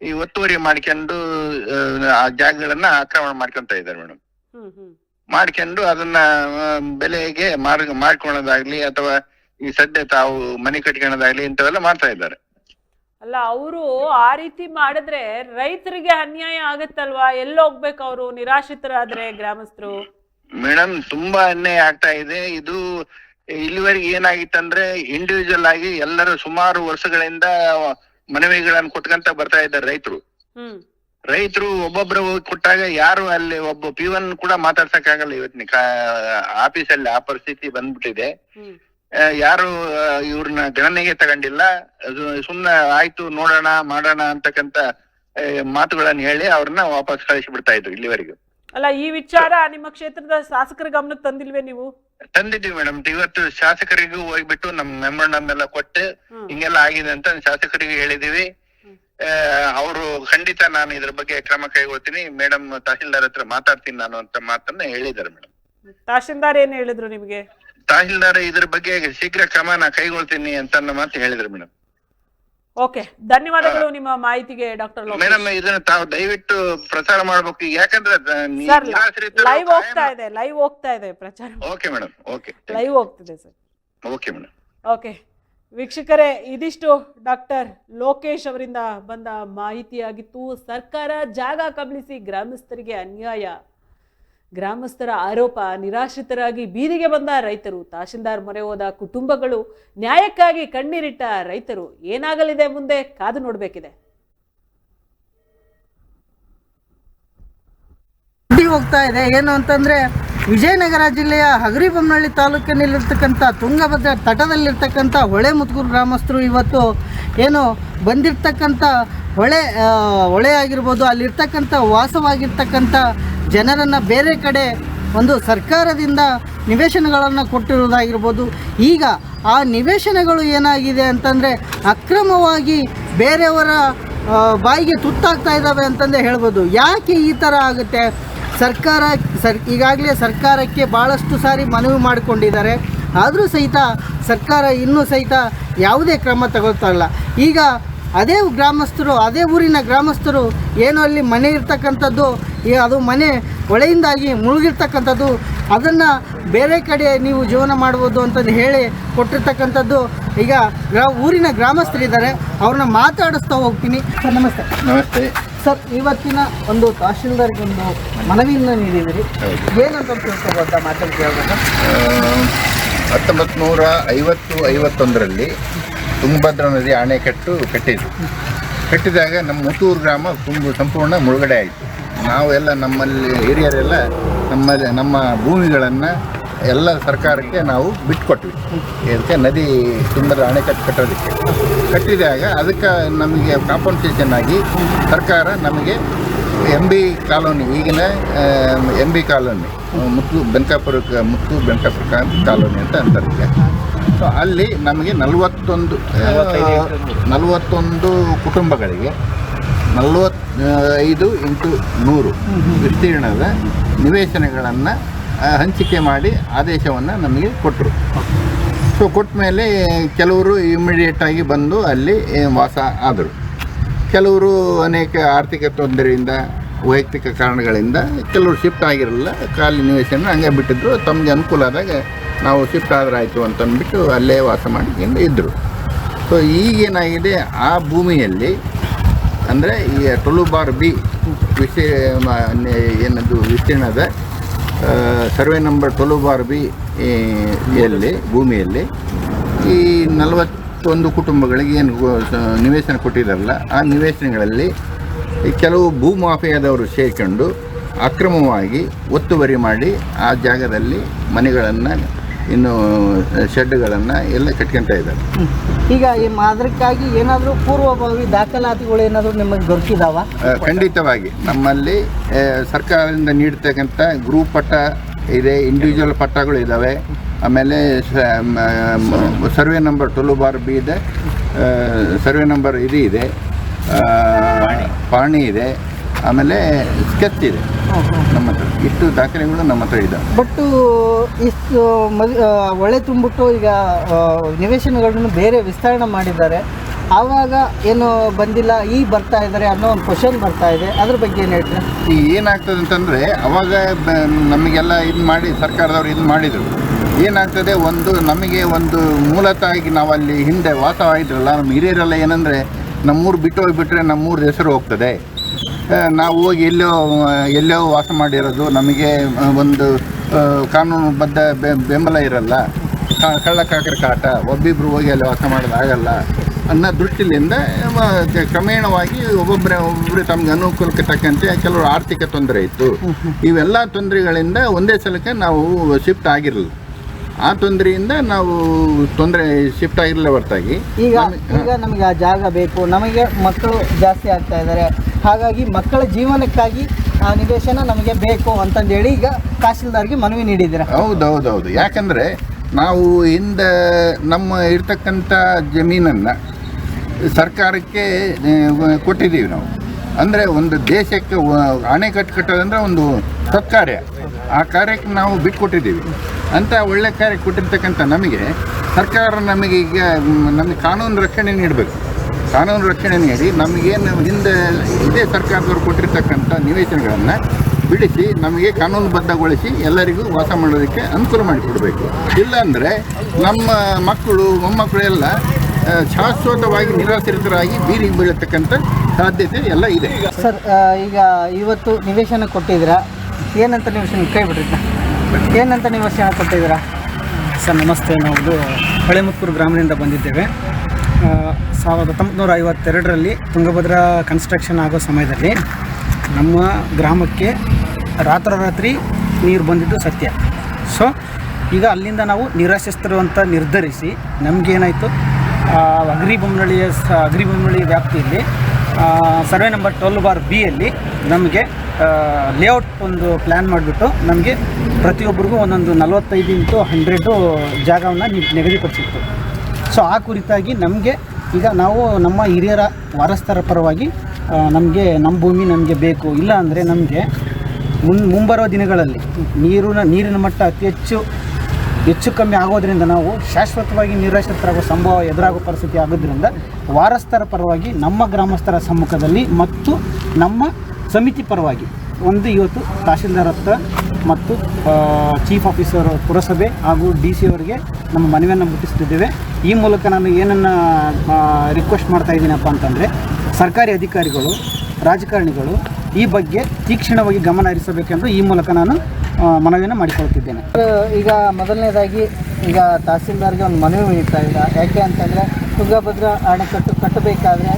ಈ ಒತ್ತುವರಿ ಮಾಡ್ಕೊಂಡು ಆ, ಜಾಗಗಳನ್ನ ಆಕ್ರಮಣ ಮಾಡ್ಕೊಂತ ಇದ್ದಾರೆ ಮೇಡಮ್. ಮಾಡ್ಕೊಂಡು ಅದನ್ನ ಬೆಲೆಗೆ ಮಾರ್ ಮಾಡ್ಕೊಳ್ಳೋದಾಗ್ಲಿ ಅಥವಾ ಈ ಸದ್ಯ ತಾವು ಮನೆ ಕಟ್ಕೊಳ್ಳೋದಾಗ್ಲಿ ಇಂಥವೆಲ್ಲ ಮಾಡ್ತಾ ಇದ್ದಾರೆ. ಅಲ್ಲ ಅವರು ಆ ರೀತಿ ಮಾಡಿದ್ರೆ ರೈತರಿಗೆ ಅನ್ಯಾಯ ಆಗತ್ತಲ್ವಾ? ಎಲ್ಲಿ ಹೋಗ್ಬೇಕು ಅವರು? ನಿರಾಶ್ರಿತರಾದ್ರೆ ಗ್ರಾಮಸ್ಥರು? ಮೇಡಮ್ ತುಂಬಾ ಅನ್ಯಾಯ ಆಗ್ತಾ ಇದೆ. ಇದು ಇಲ್ಲಿವರೆಗೆ ಏನಾಗಿತ್ತಂದ್ರೆ ಇಂಡಿವಿಜುವಲ್ ಆಗಿ ಎಲ್ಲರೂ ಸುಮಾರು ವರ್ಷಗಳಿಂದ ಮನವಿಗಳನ್ನ ಕೊಟ್ಕಂತ ಬರ್ತಾ ಇದ್ದಾರೆ ರೈತರು. ರೈತರು ಒಬ್ಬೊಬ್ರು ಕೊಟ್ಟಾಗ ಯಾರು ಅಲ್ಲಿ ಒಬ್ಬ ಪಿವನ್ ಕೂಡ ಮಾತಾಡ್ಸಕ್ಕಾಗಲ್ಲ ಇವತ್ತಿನ ಆಫೀಸಲ್ಲಿ ಆ ಪರಿಸ್ಥಿತಿ ಬಂದ್ಬಿಟ್ಟಿದೆ. ಯಾರು ಇವ್ರನ್ನ ಗಣನೆಗೆ ತಗೊಂಡಿಲ್ಲ. ಸುಮ್ನೆ ಆಯ್ತು ನೋಡೋಣ ಮಾಡೋಣ ಅಂತಕ್ಕಂತ ಮಾತುಗಳನ್ನು ಮಾತುಗಳನ್ನ ಹೇಳಿ ಅವ್ರನ್ನ ವಾಪಸ್ ಕಳಿಸಿ ಬಿಡ್ತಾ ಇದ್ರು ಇಲ್ಲಿವರೆಗೂ. ಅಲ್ಲ ಈ ವಿಚಾರ ನಿಮ್ಮ ಕ್ಷೇತ್ರದ ಶಾಸಕರ ಗಮನಕ್ಕೆ ತಂದಿಲ್ವೇ ನೀವು? ತಂದಿದ್ದೀವಿ ಮೇಡಮ್ ಇವತ್ತು ಶಾಸಕರಿಗೂ ಹೋಗ್ಬಿಟ್ಟು ನಮ್ ಮೆಮೊರಂಡಮ್ ಎಲ್ಲ ಕೊಟ್ಟು. ಹಿಂಗೆಲ್ಲ ಆಗಿದೆ ಅಂತ ಶಾಸಕರಿಗೆ ಹೇಳಿದೀವಿ ಅವರು ಖಂಡಿತ ನಾನು ಇದ್ರ ಬಗ್ಗೆ ಕ್ರಮ ಕೈಗೊಳ್ತೀನಿ. ಮೇಡಮ್ ತಹಸೀಲ್ದಾರ್ ಹತ್ರ ಮಾತಾಡ್ತೀನಿ ನಾನು ಅಂತ ಮಾತನ್ನ ಹೇಳಿದ್ದಾರೆ ಮೇಡಮ್ ತಹಶೀಲ್ದಾರ್ ಏನ್ ಹೇಳಿದ್ರು ನಿಮ್ಗೆ? ತಹಸೀಲ್ದಾರ್ ಇದ್ರ ಬಗ್ಗೆ ಶೀಘ್ರ ಕ್ರಮ ನಾ ಕೈಗೊಳ್ತೀನಿ ಅಂತ ಮಾತು ಹೇಳಿದ್ರು ಮೇಡಮ್ ಓಕೆ ಧನ್ಯವಾದಗಳು ನಿಮ್ಮ ಮಾಹಿತಿಗೆ ಡಾಕ್ಟರ್ ಮೇಡಮ್ ಇದನ್ನ ತಾವು ದಯವಿಟ್ಟು ಪ್ರಚಾರ ಮಾಡಬೇಕು. ಯಾಕಂದ್ರೆ ಸರ್ ಲೈವ್ ಹೋಗ್ತಾ ಇದೆ ಲೈವ್ ಹೋಗ್ತಾ ಇದೆ ಪ್ರಚಾರ. Okay madam. ಓಕೆ. ಲೈವ್ ಹೋಗ್ತಿದೆ ಸರ್. Okay madam. ಓಕೆ. ವೀಕ್ಷಕರೇ ಇದಿಷ್ಟು ಡಾಕ್ಟರ್ ಲೋಕೇಶ್ ಅವರಿಂದ ಬಂದ ಮಾಹಿತಿಯಾಗಿತ್ತು. ಸರ್ಕಾರ ಜಾಗ ಕಬಳಿಸಿ ಗ್ರಾಮಸ್ಥರಿಗೆ ಅನ್ಯಾಯ. ಗ್ರಾಮಸ್ಥರ ಆರೋಪ ನಿರಾಶ್ರಿತರಾಗಿ ಬೀದಿಗೆ ಬಂದ ರೈತರು. ತಹಶೀಲ್ದಾರ್ ಮೊರೆ ಹೋದ ಕುಟುಂಬಗಳು ನ್ಯಾಯಕ್ಕಾಗಿ ಕಣ್ಣೀರಿಟ್ಟ ರೈತರು. ಏನಾಗಲಿದೆ ಮುಂದೆ? ಕಾದು ನೋಡಬೇಕಿದೆ. ಹೋಗ್ತಾ ಇದೆ. ಏನು ಅಂತಂದ್ರೆ ವಿಜಯನಗರ ಜಿಲ್ಲೆಯ ಹಗರಿಬೊಮ್ಮನಹಳ್ಳಿ ತಾಲೂಕಿನಲ್ಲಿರ್ತಕ್ಕಂಥ ತುಂಗಭದ್ರಾ ತಟದಲ್ಲಿರ್ತಕ್ಕಂಥ ಹೊಳೆ ಮುತ್ಕೂರು ಗ್ರಾಮಸ್ಥರು ಇವತ್ತು ಏನು ಬಂದಿರ್ತಕ್ಕಂಥ ಹೊಳೆ ಹೊಳೆ ಆಗಿರ್ಬೋದು, ಅಲ್ಲಿರ್ತಕ್ಕಂಥ ವಾಸವಾಗಿರ್ತಕ್ಕಂಥ ಜನರನ್ನು ಬೇರೆ ಕಡೆ ಒಂದು ಸರ್ಕಾರದಿಂದ ನಿವೇಶನಗಳನ್ನು ಕೊಟ್ಟಿರೋದಾಗಿರ್ಬೋದು ಈಗ ಆ ನಿವೇಶನಗಳು ಏನಾಗಿದೆ ಅಂತಂದರೆ ಅಕ್ರಮವಾಗಿ ಬೇರೆಯವರ ಬಾಯಿಗೆ ತುತ್ತಾಗ್ತಾ ಇದ್ದಾವೆ ಅಂತಂದೇ ಹೇಳ್ಬೋದು. ಯಾಕೆ ಈ ಥರ ಆಗುತ್ತೆ? ಸರ್ಕಾರ, ಸರ್, ಈಗಾಗಲೇ ಸರ್ಕಾರಕ್ಕೆ ಭಾಳಷ್ಟು ಸಾರಿ ಮನವಿ ಮಾಡಿಕೊಂಡಿದ್ದಾರೆ. ಆದರೂ ಸಹಿತ ಸರ್ಕಾರ ಇನ್ನೂ ಸಹಿತ ಯಾವುದೇ ಕ್ರಮ ತಗೊಳ್ತಾ ಇಲ್ಲ. ಈಗ ಅದೇ ಗ್ರಾಮಸ್ಥರು ಅದೇ ಊರಿನ ಗ್ರಾಮಸ್ಥರು ಏನು ಅಲ್ಲಿ ಮನೆ ಇರ್ತಕ್ಕಂಥದ್ದು ಈ ಅದು ಮನೆ ಹೊಳೆಯಿಂದಾಗಿ ಮುಳುಗಿರ್ತಕ್ಕಂಥದ್ದು ಅದನ್ನು ಬೇರೆ ಕಡೆ ನೀವು ಜೀವನ ಮಾಡ್ಬೋದು ಅಂತಂದು ಹೇಳಿ ಕೊಟ್ಟಿರ್ತಕ್ಕಂಥದ್ದು. ಈಗ ಗ್ರಾ ಊರಿನ ಗ್ರಾಮಸ್ಥರಿದ್ದಾರೆ ಅವ್ರನ್ನ ಮಾತಾಡಿಸ್ತಾ ಹೋಗ್ತೀನಿ. ಸರ್ ನಮಸ್ತೆ. ನಮಸ್ತೆ. ಸರ್ ಇವತ್ತಿನ ಒಂದು ತಹಶೀಲ್ದಾರ್ಗೆ ಒಂದು ಮನವಿಯನ್ನು ನೀಡಿದಿರಿ ಏನಂತ ತಿಳ್ಕೊಬೋದ ಮಾತಾಡ್ತೀವಿ ಕೇಳಬೇಕು? ಹತ್ತೊಂಬತ್ತು ನೂರ ಐವತ್ತು ಐವತ್ತೊಂದರಲ್ಲಿ ತುಂಗಭದ್ರಾ ನದಿ ಅಣೆಕಟ್ಟು ಕಟ್ಟಿದ್ರು ಕಟ್ಟಿದಾಗ ನಮ್ಮ ಮುತ್ತೂರು ಗ್ರಾಮ ತುಂಬ ಸಂಪೂರ್ಣ ಮುಳುಗಡೆ ಆಯಿತು. ನಾವೆಲ್ಲ ನಮ್ಮಲ್ಲಿ ಹಿರಿಯರೆಲ್ಲ ನಮ್ಮಲ್ಲಿ ನಮ್ಮ ಭೂಮಿಗಳನ್ನು ಎಲ್ಲ ಸರ್ಕಾರಕ್ಕೆ ನಾವು ಬಿಟ್ಕೊಟ್ವಿ. ಇದಕ್ಕೆ ನದಿ ಸುಂದರ ಅಣೆಕಟ್ಟು ಕಟ್ಟೋದಕ್ಕೆ. ಕಟ್ಟಿದಾಗ ಅದಕ್ಕೆ ನಮಗೆ ಕಾಂಪನ್ಸೇಷನ್ ಆಗಿ ಸರ್ಕಾರ ನಮಗೆ ಎಂ ಬಿ ಕಾಲೋನಿ, ಈಗಿನ ಎಂ ಬಿ ಕಾಲೋನಿ, ಮುತ್ತು ಬೆಂಕಾಪುರಕ್ಕೆ ಮುತ್ತು ಬೆಂಕಾಪುರ ಕಾಲೋನಿ ಅಂತ ಅಂತಾರೆ. ಸೊ ಅಲ್ಲಿ ನಮಗೆ ನಲವತ್ತೊಂದು ನಲವತ್ತೊಂದು ಕುಟುಂಬಗಳಿಗೆ ನಲವತ್ ಐದು ಇಂಟು ನೂರು ವಿಸ್ತೀರ್ಣದ ನಿವೇಶನಗಳನ್ನು ಹಂಚಿಕೆ ಮಾಡಿ ಆದೇಶವನ್ನು ನಮಗೆ ಕೊಟ್ಟರು ಸೊ ಕೊಟ್ಟ ಮೇಲೆ ಕೆಲವರು ಇಮಿಡಿಯೇಟಾಗಿ ಬಂದು ಅಲ್ಲಿ ವಾಸ ಆದರು. ಕೆಲವರು ಅನೇಕ ಆರ್ಥಿಕ ತೊಂದರೆಯಿಂದ ವೈಯಕ್ತಿಕ ಕಾರಣಗಳಿಂದ ಕೆಲವರು ಶಿಫ್ಟ್ ಆಗಿರಲಿಲ್ಲ ಖಾಲಿ ನಿವೇಶನ ಹಂಗೆ ಬಿಟ್ಟಿದ್ರು. ತಮಗೆ ಅನುಕೂಲ ಆದಾಗ ನಾವು ಶಿಫ್ಟ್ ಆದ್ರೆ ಆಯಿತು ಅಂತ ಅಂದ್ಬಿಟ್ಟು ಅಲ್ಲೇ ವಾಸ ಮಾಡಿಕೊಂಡು ಇದ್ದರು ಸೊ ಈಗೇನಾಗಿದೆ ಆ ಭೂಮಿಯಲ್ಲಿ ಅಂದರೆ ಈ ಟೊಲು ಬಾರ್ ಬಿ ನೆ- ಏನದು ವಿಸ್ತೀರ್ಣದ ಸರ್ವೆ ನಂಬರ್ ಟೊಲು ಬಾರ್ ಬಿ ಈ, ಯಲ್ಲಿ ಭೂಮಿಯಲ್ಲಿ ಈ ನಲವತ್ತೊಂದು ಕುಟುಂಬಗಳಿಗೆ ಏನು ನಿವೇಶನ ಕೊಟ್ಟಿದ್ದಾರಲ್ಲ ಆ ನಿವೇಶನಗಳಲ್ಲಿ ಕೆಲವು ಭೂ ಮಾಫಿಯಾದವರು ಸೇರಿಕೊಂಡು ಅಕ್ರಮವಾಗಿ ಒತ್ತುವರಿ ಮಾಡಿ ಆ ಜಾಗದಲ್ಲಿ ಮನೆಗಳನ್ನು ಇನ್ನು ಶೆಡ್ಗಳನ್ನು ಎಲ್ಲ ಕಟ್ಕೊಂತ ಇದ್ದಾರೆ. ಈಗ ಈ ಮಾದರಿಕ್ಕಾಗಿ ಏನಾದರೂ ಪೂರ್ವಭಾವಿ ದಾಖಲಾತಿಗಳು ಏನಾದರೂ ನಿಮಗೆ ದೊರಕಿದಾವ? ಖಂಡಿತವಾಗಿ. ನಮ್ಮಲ್ಲಿ ಸರ್ಕಾರದಿಂದ ನೀಡ್ತಕ್ಕಂಥ ಗ್ರೂಪ್ ಪಟ್ಟ ಇದೆ ಇಂಡಿವಿಜುವಲ್ ಪಟ್ಟಗಳು ಇದ್ದಾವೆ ಆಮೇಲೆ ಸರ್ವೆ ನಂಬರ್ ಟೊಲು ಬಾರ್ ಬಿ ಇದೆ. ಸರ್ವೆ ನಂಬರ್ ಇದು ಇದೆ. ಪಾಣಿ ಇದೆ. ಆಮೇಲೆ ಸ್ಕೆಚ್ ಇದೆ ನಮ್ಮ ಹತ್ರ. ಇಷ್ಟು ದಾಖಲೆಗಳು ನಮ್ಮ ಹತ್ರ ಇದೆ. ಬಟ್ ಇಷ್ಟು ಮದ್ ಹೊಳೆ ತುಂಬಿಟ್ಟು ಈಗ ನಿವೇಶನಗಳನ್ನು ಬೇರೆ ವಿಸ್ತರಣೆ ಮಾಡಿದ್ದಾರೆ. ಆವಾಗ ಏನು ಬಂದಿಲ್ಲ ಈ ಬರ್ತಾ ಇದ್ದಾರೆ ಅನ್ನೋ ಒಂದು ಕ್ವಶನ್ ಬರ್ತಾ ಇದೆ. ಅದ್ರ ಬಗ್ಗೆ ಏನು ಹೇಳ್ತಾರೆ? ಈ ಏನಾಗ್ತದೆ ಅಂತಂದರೆ ಅವಾಗ ಬ- ನಮಗೆಲ್ಲ ಇದು ಮಾಡಿ ಸರ್ಕಾರದವರು ಇದು ಮಾಡಿದರು. ಏನಾಗ್ತದೆ ಒಂದು ನಮಗೆ ಒಂದು ಮೂಲತಾಗಿ ನಾವು ಅಲ್ಲಿ ಹಿಂದೆ ವಾಸವಾಗಿದ್ರಲ್ಲ ನಮ್ಮ ಹಿರಿಯರೆಲ್ಲ ಏನಂದರೆ ನಮ್ಮೂರು ಬಿಟ್ಟು ಹೋಗಿಬಿಟ್ರೆ ನಮ್ಮೂರ ಹೆಸರು ಹೋಗ್ತದೆ. ನಾವು ಹೋಗಿ ಎಲ್ಲೋ ಎಲ್ಲೋ ವಾಸ ಮಾಡಿರೋದು. ನಮಗೆ ಒಂದು ಕಾನೂನುಬದ್ಧ ಬೆ- ಬೆಂಬಲ ಇರಲ್ಲ. ಕಳ್ಳ ಕಾಕರ ಕಾಟ. ಒಬ್ಬಿಬ್ರು ಹೋಗಿ ಅಲ್ಲಿ ವಾಸ ಮಾಡೋದಾಗಲ್ಲ ಅನ್ನೋ ದೃಷ್ಟಿಯಿಂದ ಕ್ರಮೇಣವಾಗಿ ಒಬ್ಬೊಬ್ಬರೇ ಒಬ್ಬೊಬ್ಬರು ತಮ್ಗೆ ಅನುಕೂಲಕ್ಕೆ ತಕ್ಕಂತೆ ಕೆಲವರು ಆರ್ಥಿಕ ತೊಂದರೆ ಇತ್ತು. ಇವೆಲ್ಲ ತೊಂದರೆಗಳಿಂದ ಒಂದೇ ಸಲಕ್ಕೆ ನಾವು ಶಿಫ್ಟ್ ಆಗಿರಲಿಲ್ಲ. ಆ ತೊಂದರೆಯಿಂದ ನಾವು ತೊಂದರೆ ಶಿಫ್ಟ್ ಆಗಿರಲಿಲ್ಲ ಹೊರತಾಗಿ. ಈಗ ಈಗ ನಮಗೆ ಆ ಜಾಗ ಬೇಕು ನಮಗೆ ಮಕ್ಕಳು ಜಾಸ್ತಿ ಆಗ್ತಾ ಇದ್ದಾರೆ ಹಾಗಾಗಿ ಮಕ್ಕಳ ಜೀವನಕ್ಕಾಗಿ ಆ ನಿವೇಶನ ನಮಗೆ ಬೇಕು ಅಂತಂದೇಳಿ ಈಗ ತಹಶೀಲ್ದಾರ್ಗೆ ಮನವಿ ನೀಡಿದ್ದೀರ? ಹೌದು ಹೌದು ಹೌದು ಯಾಕಂದರೆ ನಾವು ಹಿಂದೆ ನಮ್ಮ ಇರ್ತಕ್ಕಂಥ ಜಮೀನನ್ನು ಸರ್ಕಾರಕ್ಕೆ ಕೊಟ್ಟಿದ್ದೀವಿ ನಾವು. ಅಂದರೆ ಒಂದು ದೇಶಕ್ಕೆ ಅಣೆಕಟ್ಟು ಕಟ್ಟೋದಂದ್ರೆ ಒಂದು ಸತ್ಕಾರ್ಯ. ಆ ಕಾರ್ಯಕ್ಕೆ ನಾವು ಬಿಟ್ಕೊಟ್ಟಿದ್ದೀವಿ ಅಂತ ಒಳ್ಳೆ ಕಾರ್ಯ ಕೊಟ್ಟಿರ್ತಕ್ಕಂಥ ನಮಗೆ ಸರ್ಕಾರ ನಮಗೆ ಈಗ ನಮಗೆ ಕಾನೂನು ರಕ್ಷಣೆ ನೀಡಬೇಕು. ಕಾನೂನು ರಕ್ಷಣೆ ನೀಡಿ ನಮಗೇನು ಹಿಂದೆ ಇದೇ ಸರ್ಕಾರದವ್ರು ಕೊಟ್ಟಿರ್ತಕ್ಕಂಥ ನಿವೇಶನಗಳನ್ನು ಬಿಡಿಸಿ ನಮಗೆ ಕಾನೂನುಬದ್ಧಗೊಳಿಸಿ ಎಲ್ಲರಿಗೂ ವಾಸ ಮಾಡೋದಕ್ಕೆ ಅನುಕೂಲ ಮಾಡಿಕೊಡಬೇಕು. ಇಲ್ಲಾಂದರೆ ನಮ್ಮ ಮಕ್ಕಳು, ಮೊಮ್ಮಕ್ಕಳು ಎಲ್ಲ ಶಾಶ್ವತವಾಗಿ ನಿರಾಶ್ರಿತರಾಗಿ ಬೀರಿಗೆ ಬೀಳತಕ್ಕಂಥ ಸಾಧ್ಯತೆ ಎಲ್ಲ ಇದೆ. ಸರ್ ಈಗ ಇವತ್ತು ನಿವೇಶನ ಕೊಟ್ಟಿದ್ದೀರಾ? ಏನಂತ ನಿವೇಶನ ಕೈ ಬಿಡ್ರಿ ಏನಂತ ನಿವೇಶನ ಕೊಟ್ಟಿದ್ದೀರಾ ಸರ್, ನಮಸ್ತೆ. ನಾವು ಹೊಳೆಮುತ್ತೂರು ಗ್ರಾಮದಿಂದ ಬಂದಿದ್ದೇವೆ. ಸಾವಿರದ ಹತ್ತೊಂಬತ್ತು ಐವತ್ತೆರಡರಲ್ಲಿ ತುಂಗಭದ್ರಾ ಕನ್ಸ್ಟ್ರಕ್ಷನ್ ಆಗೋ ಸಮಯದಲ್ಲಿ ನಮ್ಮ ಗ್ರಾಮಕ್ಕೆ ರಾತ್ರೋರಾತ್ರಿ ನೀರು ಬಂದಿದ್ದು ಸತ್ಯ. ಸೊ ಈಗ ಅಲ್ಲಿಂದ ನಾವು ನಿರಾಶಿಸ್ತರು ಅಂತ ನಿರ್ಧರಿಸಿ ನಮಗೇನಾಯಿತು ಅಗ್ರಿಬೊಮ್ಮನಹಳ್ಳಿಯ ಸ ವ್ಯಾಪ್ತಿಯಲ್ಲಿ ಸರ್ವೆ ನಂಬರ್ ಟ್ವೆಲ್ ಬಾರ್ ಬಿಯಲ್ಲಿ ನಮಗೆ ಲೇಔಟ್ ಒಂದು ಪ್ಲ್ಯಾನ್ ಮಾಡಿಬಿಟ್ಟು ನಮಗೆ ಪ್ರತಿಯೊಬ್ಬರಿಗೂ ಒಂದೊಂದು ನಲವತ್ತೈದು ಇಂಟು ಹಂಡ್ರೆಡು ಜಾಗವನ್ನು ನಿಗದಿಪಡಿಸಿತ್ತು ಸೊ ಆ ಕುರಿತಾಗಿ ನಮಗೆ ಈಗ ನಾವು ನಮ್ಮ ಹಿರಿಯರ ವಾರಸ್ಥರ ಪರವಾಗಿ ನಮಗೆ ನಮ್ಮ ಭೂಮಿ ನಮಗೆ ಬೇಕು. ಇಲ್ಲ ಅಂದರೆ ನಮಗೆ ಮುನ್ ಮುಂಬರೋ ದಿನಗಳಲ್ಲಿ ನೀರಿನ ನೀರಿನ ಮಟ್ಟ ಅತಿ ಹೆಚ್ಚು ಹೆಚ್ಚು ಕಮ್ಮಿ ಆಗೋದ್ರಿಂದ ನಾವು ಶಾಶ್ವತವಾಗಿ ನಿರಾಶ್ರಿತರಾಗುವ ಸಂಭವ ಎದುರಾಗುವ ಪರಿಸ್ಥಿತಿ ಆಗೋದ್ರಿಂದ ವಾರಸ್ಥರ ಪರವಾಗಿ ನಮ್ಮ ಗ್ರಾಮಸ್ಥರ ಸಮ್ಮುಖದಲ್ಲಿ ಮತ್ತು ನಮ್ಮ ಸಮಿತಿ ಪರವಾಗಿ ಒಂದು ಇವತ್ತು ತಹಶೀಲ್ದಾರ್ ಹತ್ರ ಮತ್ತು ಚೀಫ್ ಆಫೀಸರ್ ಪುರಸಭೆ ಹಾಗೂ ಡಿ ಸಿ ಅವರಿಗೆ ನಮ್ಮ ಮನವಿಯನ್ನು ಮುಟ್ಟಿಸ್ತಿದ್ದೇವೆ. ಈ ಮೂಲಕ ನಾನು ಏನನ್ನು ರಿಕ್ವೆಸ್ಟ್ ಮಾಡ್ತಾ ಇದ್ದೀನಪ್ಪ ಅಂತಂದರೆ, ಸರ್ಕಾರಿ ಅಧಿಕಾರಿಗಳು, ರಾಜಕಾರಣಿಗಳು ಈ ಬಗ್ಗೆ ತೀಕ್ಷ್ಣವಾಗಿ ಗಮನ ಹರಿಸಬೇಕೆಂದು ಈ ಮೂಲಕ ನಾನು ಮನವಿಯನ್ನು ಮಾಡಿಕೊಳ್ತಿದ್ದೇನೆ ಈಗ ಮೊದಲನೇದಾಗಿ ಈಗ ತಹಸೀಲ್ದಾರ್ಗೆ ಒಂದು ಮನವಿ ನೀಡ್ತಾ ಇಲ್ಲ ಯಾಕೆ ಅಂತಂದರೆ, ತುಂಗಭದ್ರಾ ಅಣೆಕಟ್ಟು ಕಟ್ಟಬೇಕಾದ್ರೆ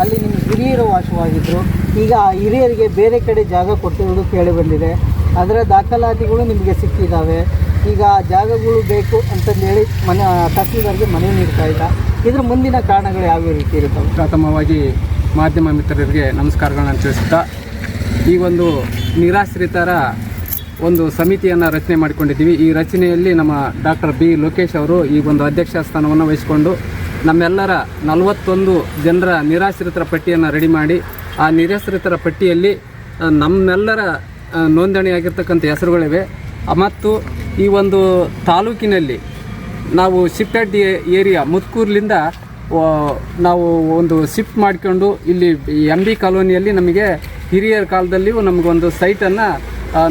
ಅಲ್ಲಿ ನಿಮ್ಮ ಹಿರಿಯರು ವಾಸವಾಗಿದ್ದರು ಈಗ ಆ ಹಿರಿಯರಿಗೆ ಬೇರೆ ಕಡೆ ಜಾಗ ಕೊಟ್ಟಿರೋದು ಕೇಳಿ ಬಂದಿದೆ. ಅದರ ದಾಖಲಾತಿಗಳು ನಿಮಗೆ ಸಿಕ್ಕಿದ್ದಾವೆ ಈಗ ಆ ಜಾಗಗಳು ಬೇಕು ಅಂತಂದೇಳಿ ಮನೆ, ತಹಸೀಲ್ದಾರ್ಗೆ ಮನವಿ ನೀಡ್ತಾ ಇಲ್ಲ ಇದ್ರ ಮುಂದಿನ ಕಾರಣಗಳು ಯಾವ ರೀತಿ ಇರುತ್ತವೆ? ಪ್ರಥಮವಾಗಿ ಮಾಧ್ಯಮ ಮಿತ್ರರಿಗೆ ನಮಸ್ಕಾರಗಳನ್ನು ತಿಳಿಸುತ್ತಾ, ಈ ಒಂದು ನಿರಾಶ್ರಿತರ ಒಂದು ಸಮಿತಿಯನ್ನು ರಚನೆ ಮಾಡಿಕೊಂಡಿದ್ದೀವಿ. ಈ ರಚನೆಯಲ್ಲಿ ನಮ್ಮ ಡಾಕ್ಟರ್ ಬಿ ಲೋಕೇಶ್ ಅವರು ಈ ಒಂದು ಅಧ್ಯಕ್ಷ ಸ್ಥಾನವನ್ನು ವಹಿಸಿಕೊಂಡು ನಮ್ಮೆಲ್ಲರ ನಲವತ್ತೊಂದು ಜನರ ನಿರಾಶ್ರಿತರ ಪಟ್ಟಿಯನ್ನು ರೆಡಿ ಮಾಡಿ, ಆ ನಿರಾಶ್ರಿತರ ಪಟ್ಟಿಯಲ್ಲಿ ನಮ್ಮೆಲ್ಲರ ನೋಂದಣಿಯಾಗಿರ್ತಕ್ಕಂಥ ಹೆಸರುಗಳಿವೆ. ಮತ್ತು ಈ ಒಂದು ತಾಲೂಕಿನಲ್ಲಿ ನಾವು ಶಿಫ್ಟೆಡ್ ಏರಿಯಾ ಮುತ್ಕೂರ್ಲಿಂದ ನಾವು ಒಂದು ಶಿಫ್ಟ್ ಮಾಡಿಕೊಂಡು ಇಲ್ಲಿ ಎಂ ಬಿ ಕಾಲೋನಿಯಲ್ಲಿ ನಮಗೆ ಹಿರಿಯರ ಕಾಲದಲ್ಲಿಯೂ ನಮಗೊಂದು ಸೈಟನ್ನು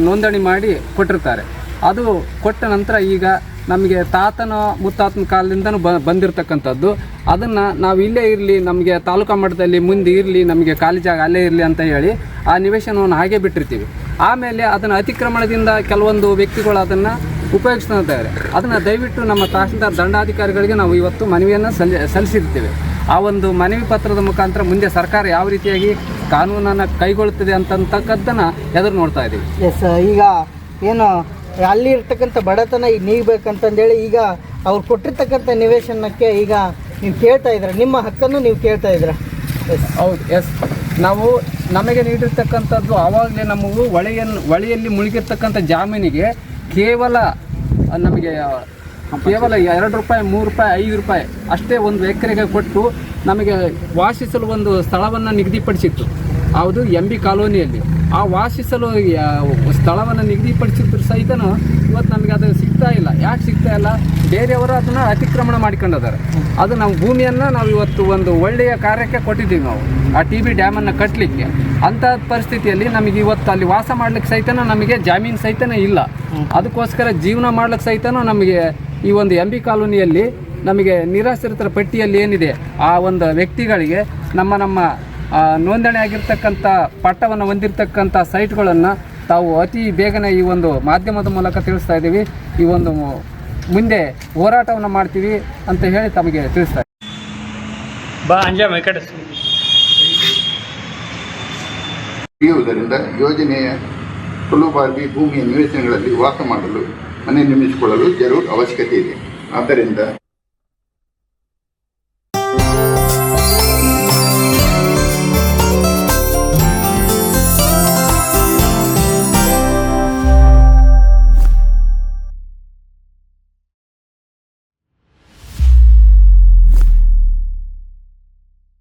ನೋಂದಣಿ ಮಾಡಿ ಕೊಟ್ಟಿರ್ತಾರೆ. ಅದು ಕೊಟ್ಟ ನಂತರ ಈಗ ನಮಗೆ ತಾತನ ಮುತ್ತಾತನ ಕಾಲದಿಂದನೂ ಬ ಬಂದಿರತಕ್ಕಂಥದ್ದು. ಅದನ್ನು ನಾವು ಇಲ್ಲೇ ಇರಲಿ, ನಮಗೆ ತಾಲೂಕಾ ಮಟ್ಟದಲ್ಲಿ ಮುಂದೆ ಇರಲಿ, ನಮಗೆ ಖಾಲಿ ಜಾಗ ಅಲ್ಲೇ ಇರಲಿ ಅಂತ ಹೇಳಿ ಆ ನಿವೇಶನವನ್ನು ಹಾಗೆ ಬಿಟ್ಟಿರ್ತೀವಿ. ಆಮೇಲೆ ಅದನ್ನು ಅತಿಕ್ರಮಣದಿಂದ ಕೆಲವೊಂದು ವ್ಯಕ್ತಿಗಳು ಅದನ್ನು ಉಪಯೋಗಿಸ್ತಾರೆ ಅದನ್ನು ದಯವಿಟ್ಟು ನಮ್ಮ ತಹಸೀಲ್ದಾರ್ ದಂಡಾಧಿಕಾರಿಗಳಿಗೆ ನಾವು ಇವತ್ತು ಮನವಿಯನ್ನು ಸಲ್ಲಿ, ಸಲ್ಲಿಸಿರ್ತೀವಿ. ಆ ಒಂದು ಮನವಿ ಪತ್ರದ ಮುಖಾಂತರ ಮುಂದೆ ಸರ್ಕಾರ ಯಾವ ರೀತಿಯಾಗಿ ಕಾನೂನನ್ನು ಕೈಗೊಳ್ಳುತ್ತದೆ ಅಂತಕ್ಕದ್ದನ್ನು ಎದುರು ನೋಡ್ತಾ ಇದ್ದೀವಿ ಎಸ್ ಈಗ ಏನು ಅಲ್ಲಿ ಇರ್ತಕ್ಕಂಥ ಬಡತನ ಈಗ ನೀಗಬೇಕಂತಂದೇಳಿ ಈಗ ಅವ್ರು ಕೊಟ್ಟಿರ್ತಕ್ಕಂಥ ನಿವೇಶನಕ್ಕೆ ಈಗ ನೀವು ಕೇಳ್ತಾ ಇದ್ದೀರ? ನಿಮ್ಮ ಹಕ್ಕನ್ನು ನೀವು ಕೇಳ್ತಾ ಇದ್ದೀರ? ಎಸ್ ಹೌದು ಎಸ್ ನಾವು ನಮಗೆ ನೀಡಿರ್ತಕ್ಕಂಥದ್ದು ಆವಾಗಲೇ ನಮಗೂ ಹೊಳೆಯನ್ನು ಹೊಳೆಯಲ್ಲಿ ಮುಳುಗಿರ್ತಕ್ಕಂಥ ಜಾಮೀನಿಗೆ ಕೇವಲ ನಮಗೆ ಕೇವಲ ಎರಡು ರೂಪಾಯಿ, ಮೂರು ರೂಪಾಯಿ, ಐದು ರೂಪಾಯಿ ಅಷ್ಟೇ ಒಂದು ಎಕರೆಗೆ ಕೊಟ್ಟು ನಮಗೆ ವಾಸಿಸಲು ಒಂದು ಸ್ಥಳವನ್ನು ನಿಗದಿಪಡಿಸಿತ್ತು. ಹೌದು, ಎಂ ಬಿ ಕಾಲೋನಿಯಲ್ಲಿ. ಆ ವಾಸಿಸಲು ಸ್ಥಳವನ್ನು ನಿಗದಿಪಡಿಸಿದ್ರು ಸಹಿತ ಇವತ್ತು ನಮಗೆ ಅದು ಸಿಗ್ತಾ ಇಲ್ಲ. ಯಾಕೆ ಸಿಗ್ತಾ ಇಲ್ಲ? ಬೇರೆಯವರು ಅದನ್ನು ಅತಿಕ್ರಮಣ ಮಾಡ್ಕೊಂಡಿದ್ದಾರೆ ಅದು ನಮ್ಮ ಭೂಮಿಯನ್ನು ನಾವು ಇವತ್ತು ಒಂದು ಒಳ್ಳೆಯ ಕಾರ್ಯಕ್ಕೆ ಕೊಟ್ಟಿದ್ದೀವಿ ನಾವು. ಆ ಟಿ ಬಿ ಡ್ಯಾಮನ್ನು ಕಟ್ಟಲಿಕ್ಕೆ ಅಂಥ ಪರಿಸ್ಥಿತಿಯಲ್ಲಿ ನಮಗೆ ಇವತ್ತು ಅಲ್ಲಿ ವಾಸ ಮಾಡ್ಲಿಕ್ಕೆ ಸಹಿತ ನಮಗೆ ಜಾಮೀನು ಸಹಿತ ಇಲ್ಲ. ಅದಕ್ಕೋಸ್ಕರ ಜೀವನ ಮಾಡ್ಲಿಕ್ಕೆ ಸಹಿತ ನಮಗೆ ಈ ಒಂದು ಎಂ ಬಿ ಕಾಲೋನಿಯಲ್ಲಿ ನಮಗೆ ನಿರಾಶ್ರಿತರ ಪಟ್ಟಿಯಲ್ಲಿ ಏನಿದೆ, ಆ ಒಂದು ವ್ಯಕ್ತಿಗಳಿಗೆ ನಮ್ಮ ನಮ್ಮ ನೋಂದಣಿ ಆಗಿರ್ತಕ್ಕಂಥ ಪಟ್ಟವನ್ನು ಹೊಂದಿರತಕ್ಕಂಥ ಸೈಟ್ಗಳನ್ನು ತಾವು ಅತಿ ಬೇಗನೆ ಈ ಒಂದು ಮಾಧ್ಯಮದ ಮೂಲಕ ತಿಳಿಸ್ತಾ ಇದ್ದೀವಿ. ಈ ಒಂದು ಮುಂದೆ ಹೋರಾಟವನ್ನು ಮಾಡ್ತೀವಿ ಅಂತ ಹೇಳಿ ತಮಗೆ ತಿಳಿಸ್ತಾ ಇದ್ದೀವಿ. ಯೋಜನೆಯ ಸುಲಭವಾಗಿ ಭೂಮಿಯ ನಿವೇಶನಗಳಲ್ಲಿ ವಾಸ ಮಾಡಲು ಮನೆ ನಿರ್ಮಿಸಿಕೊಳ್ಳಲು ಜರೂರ್ ಅವಶ್ಯಕತೆ ಇದೆ. ಆದ್ದರಿಂದ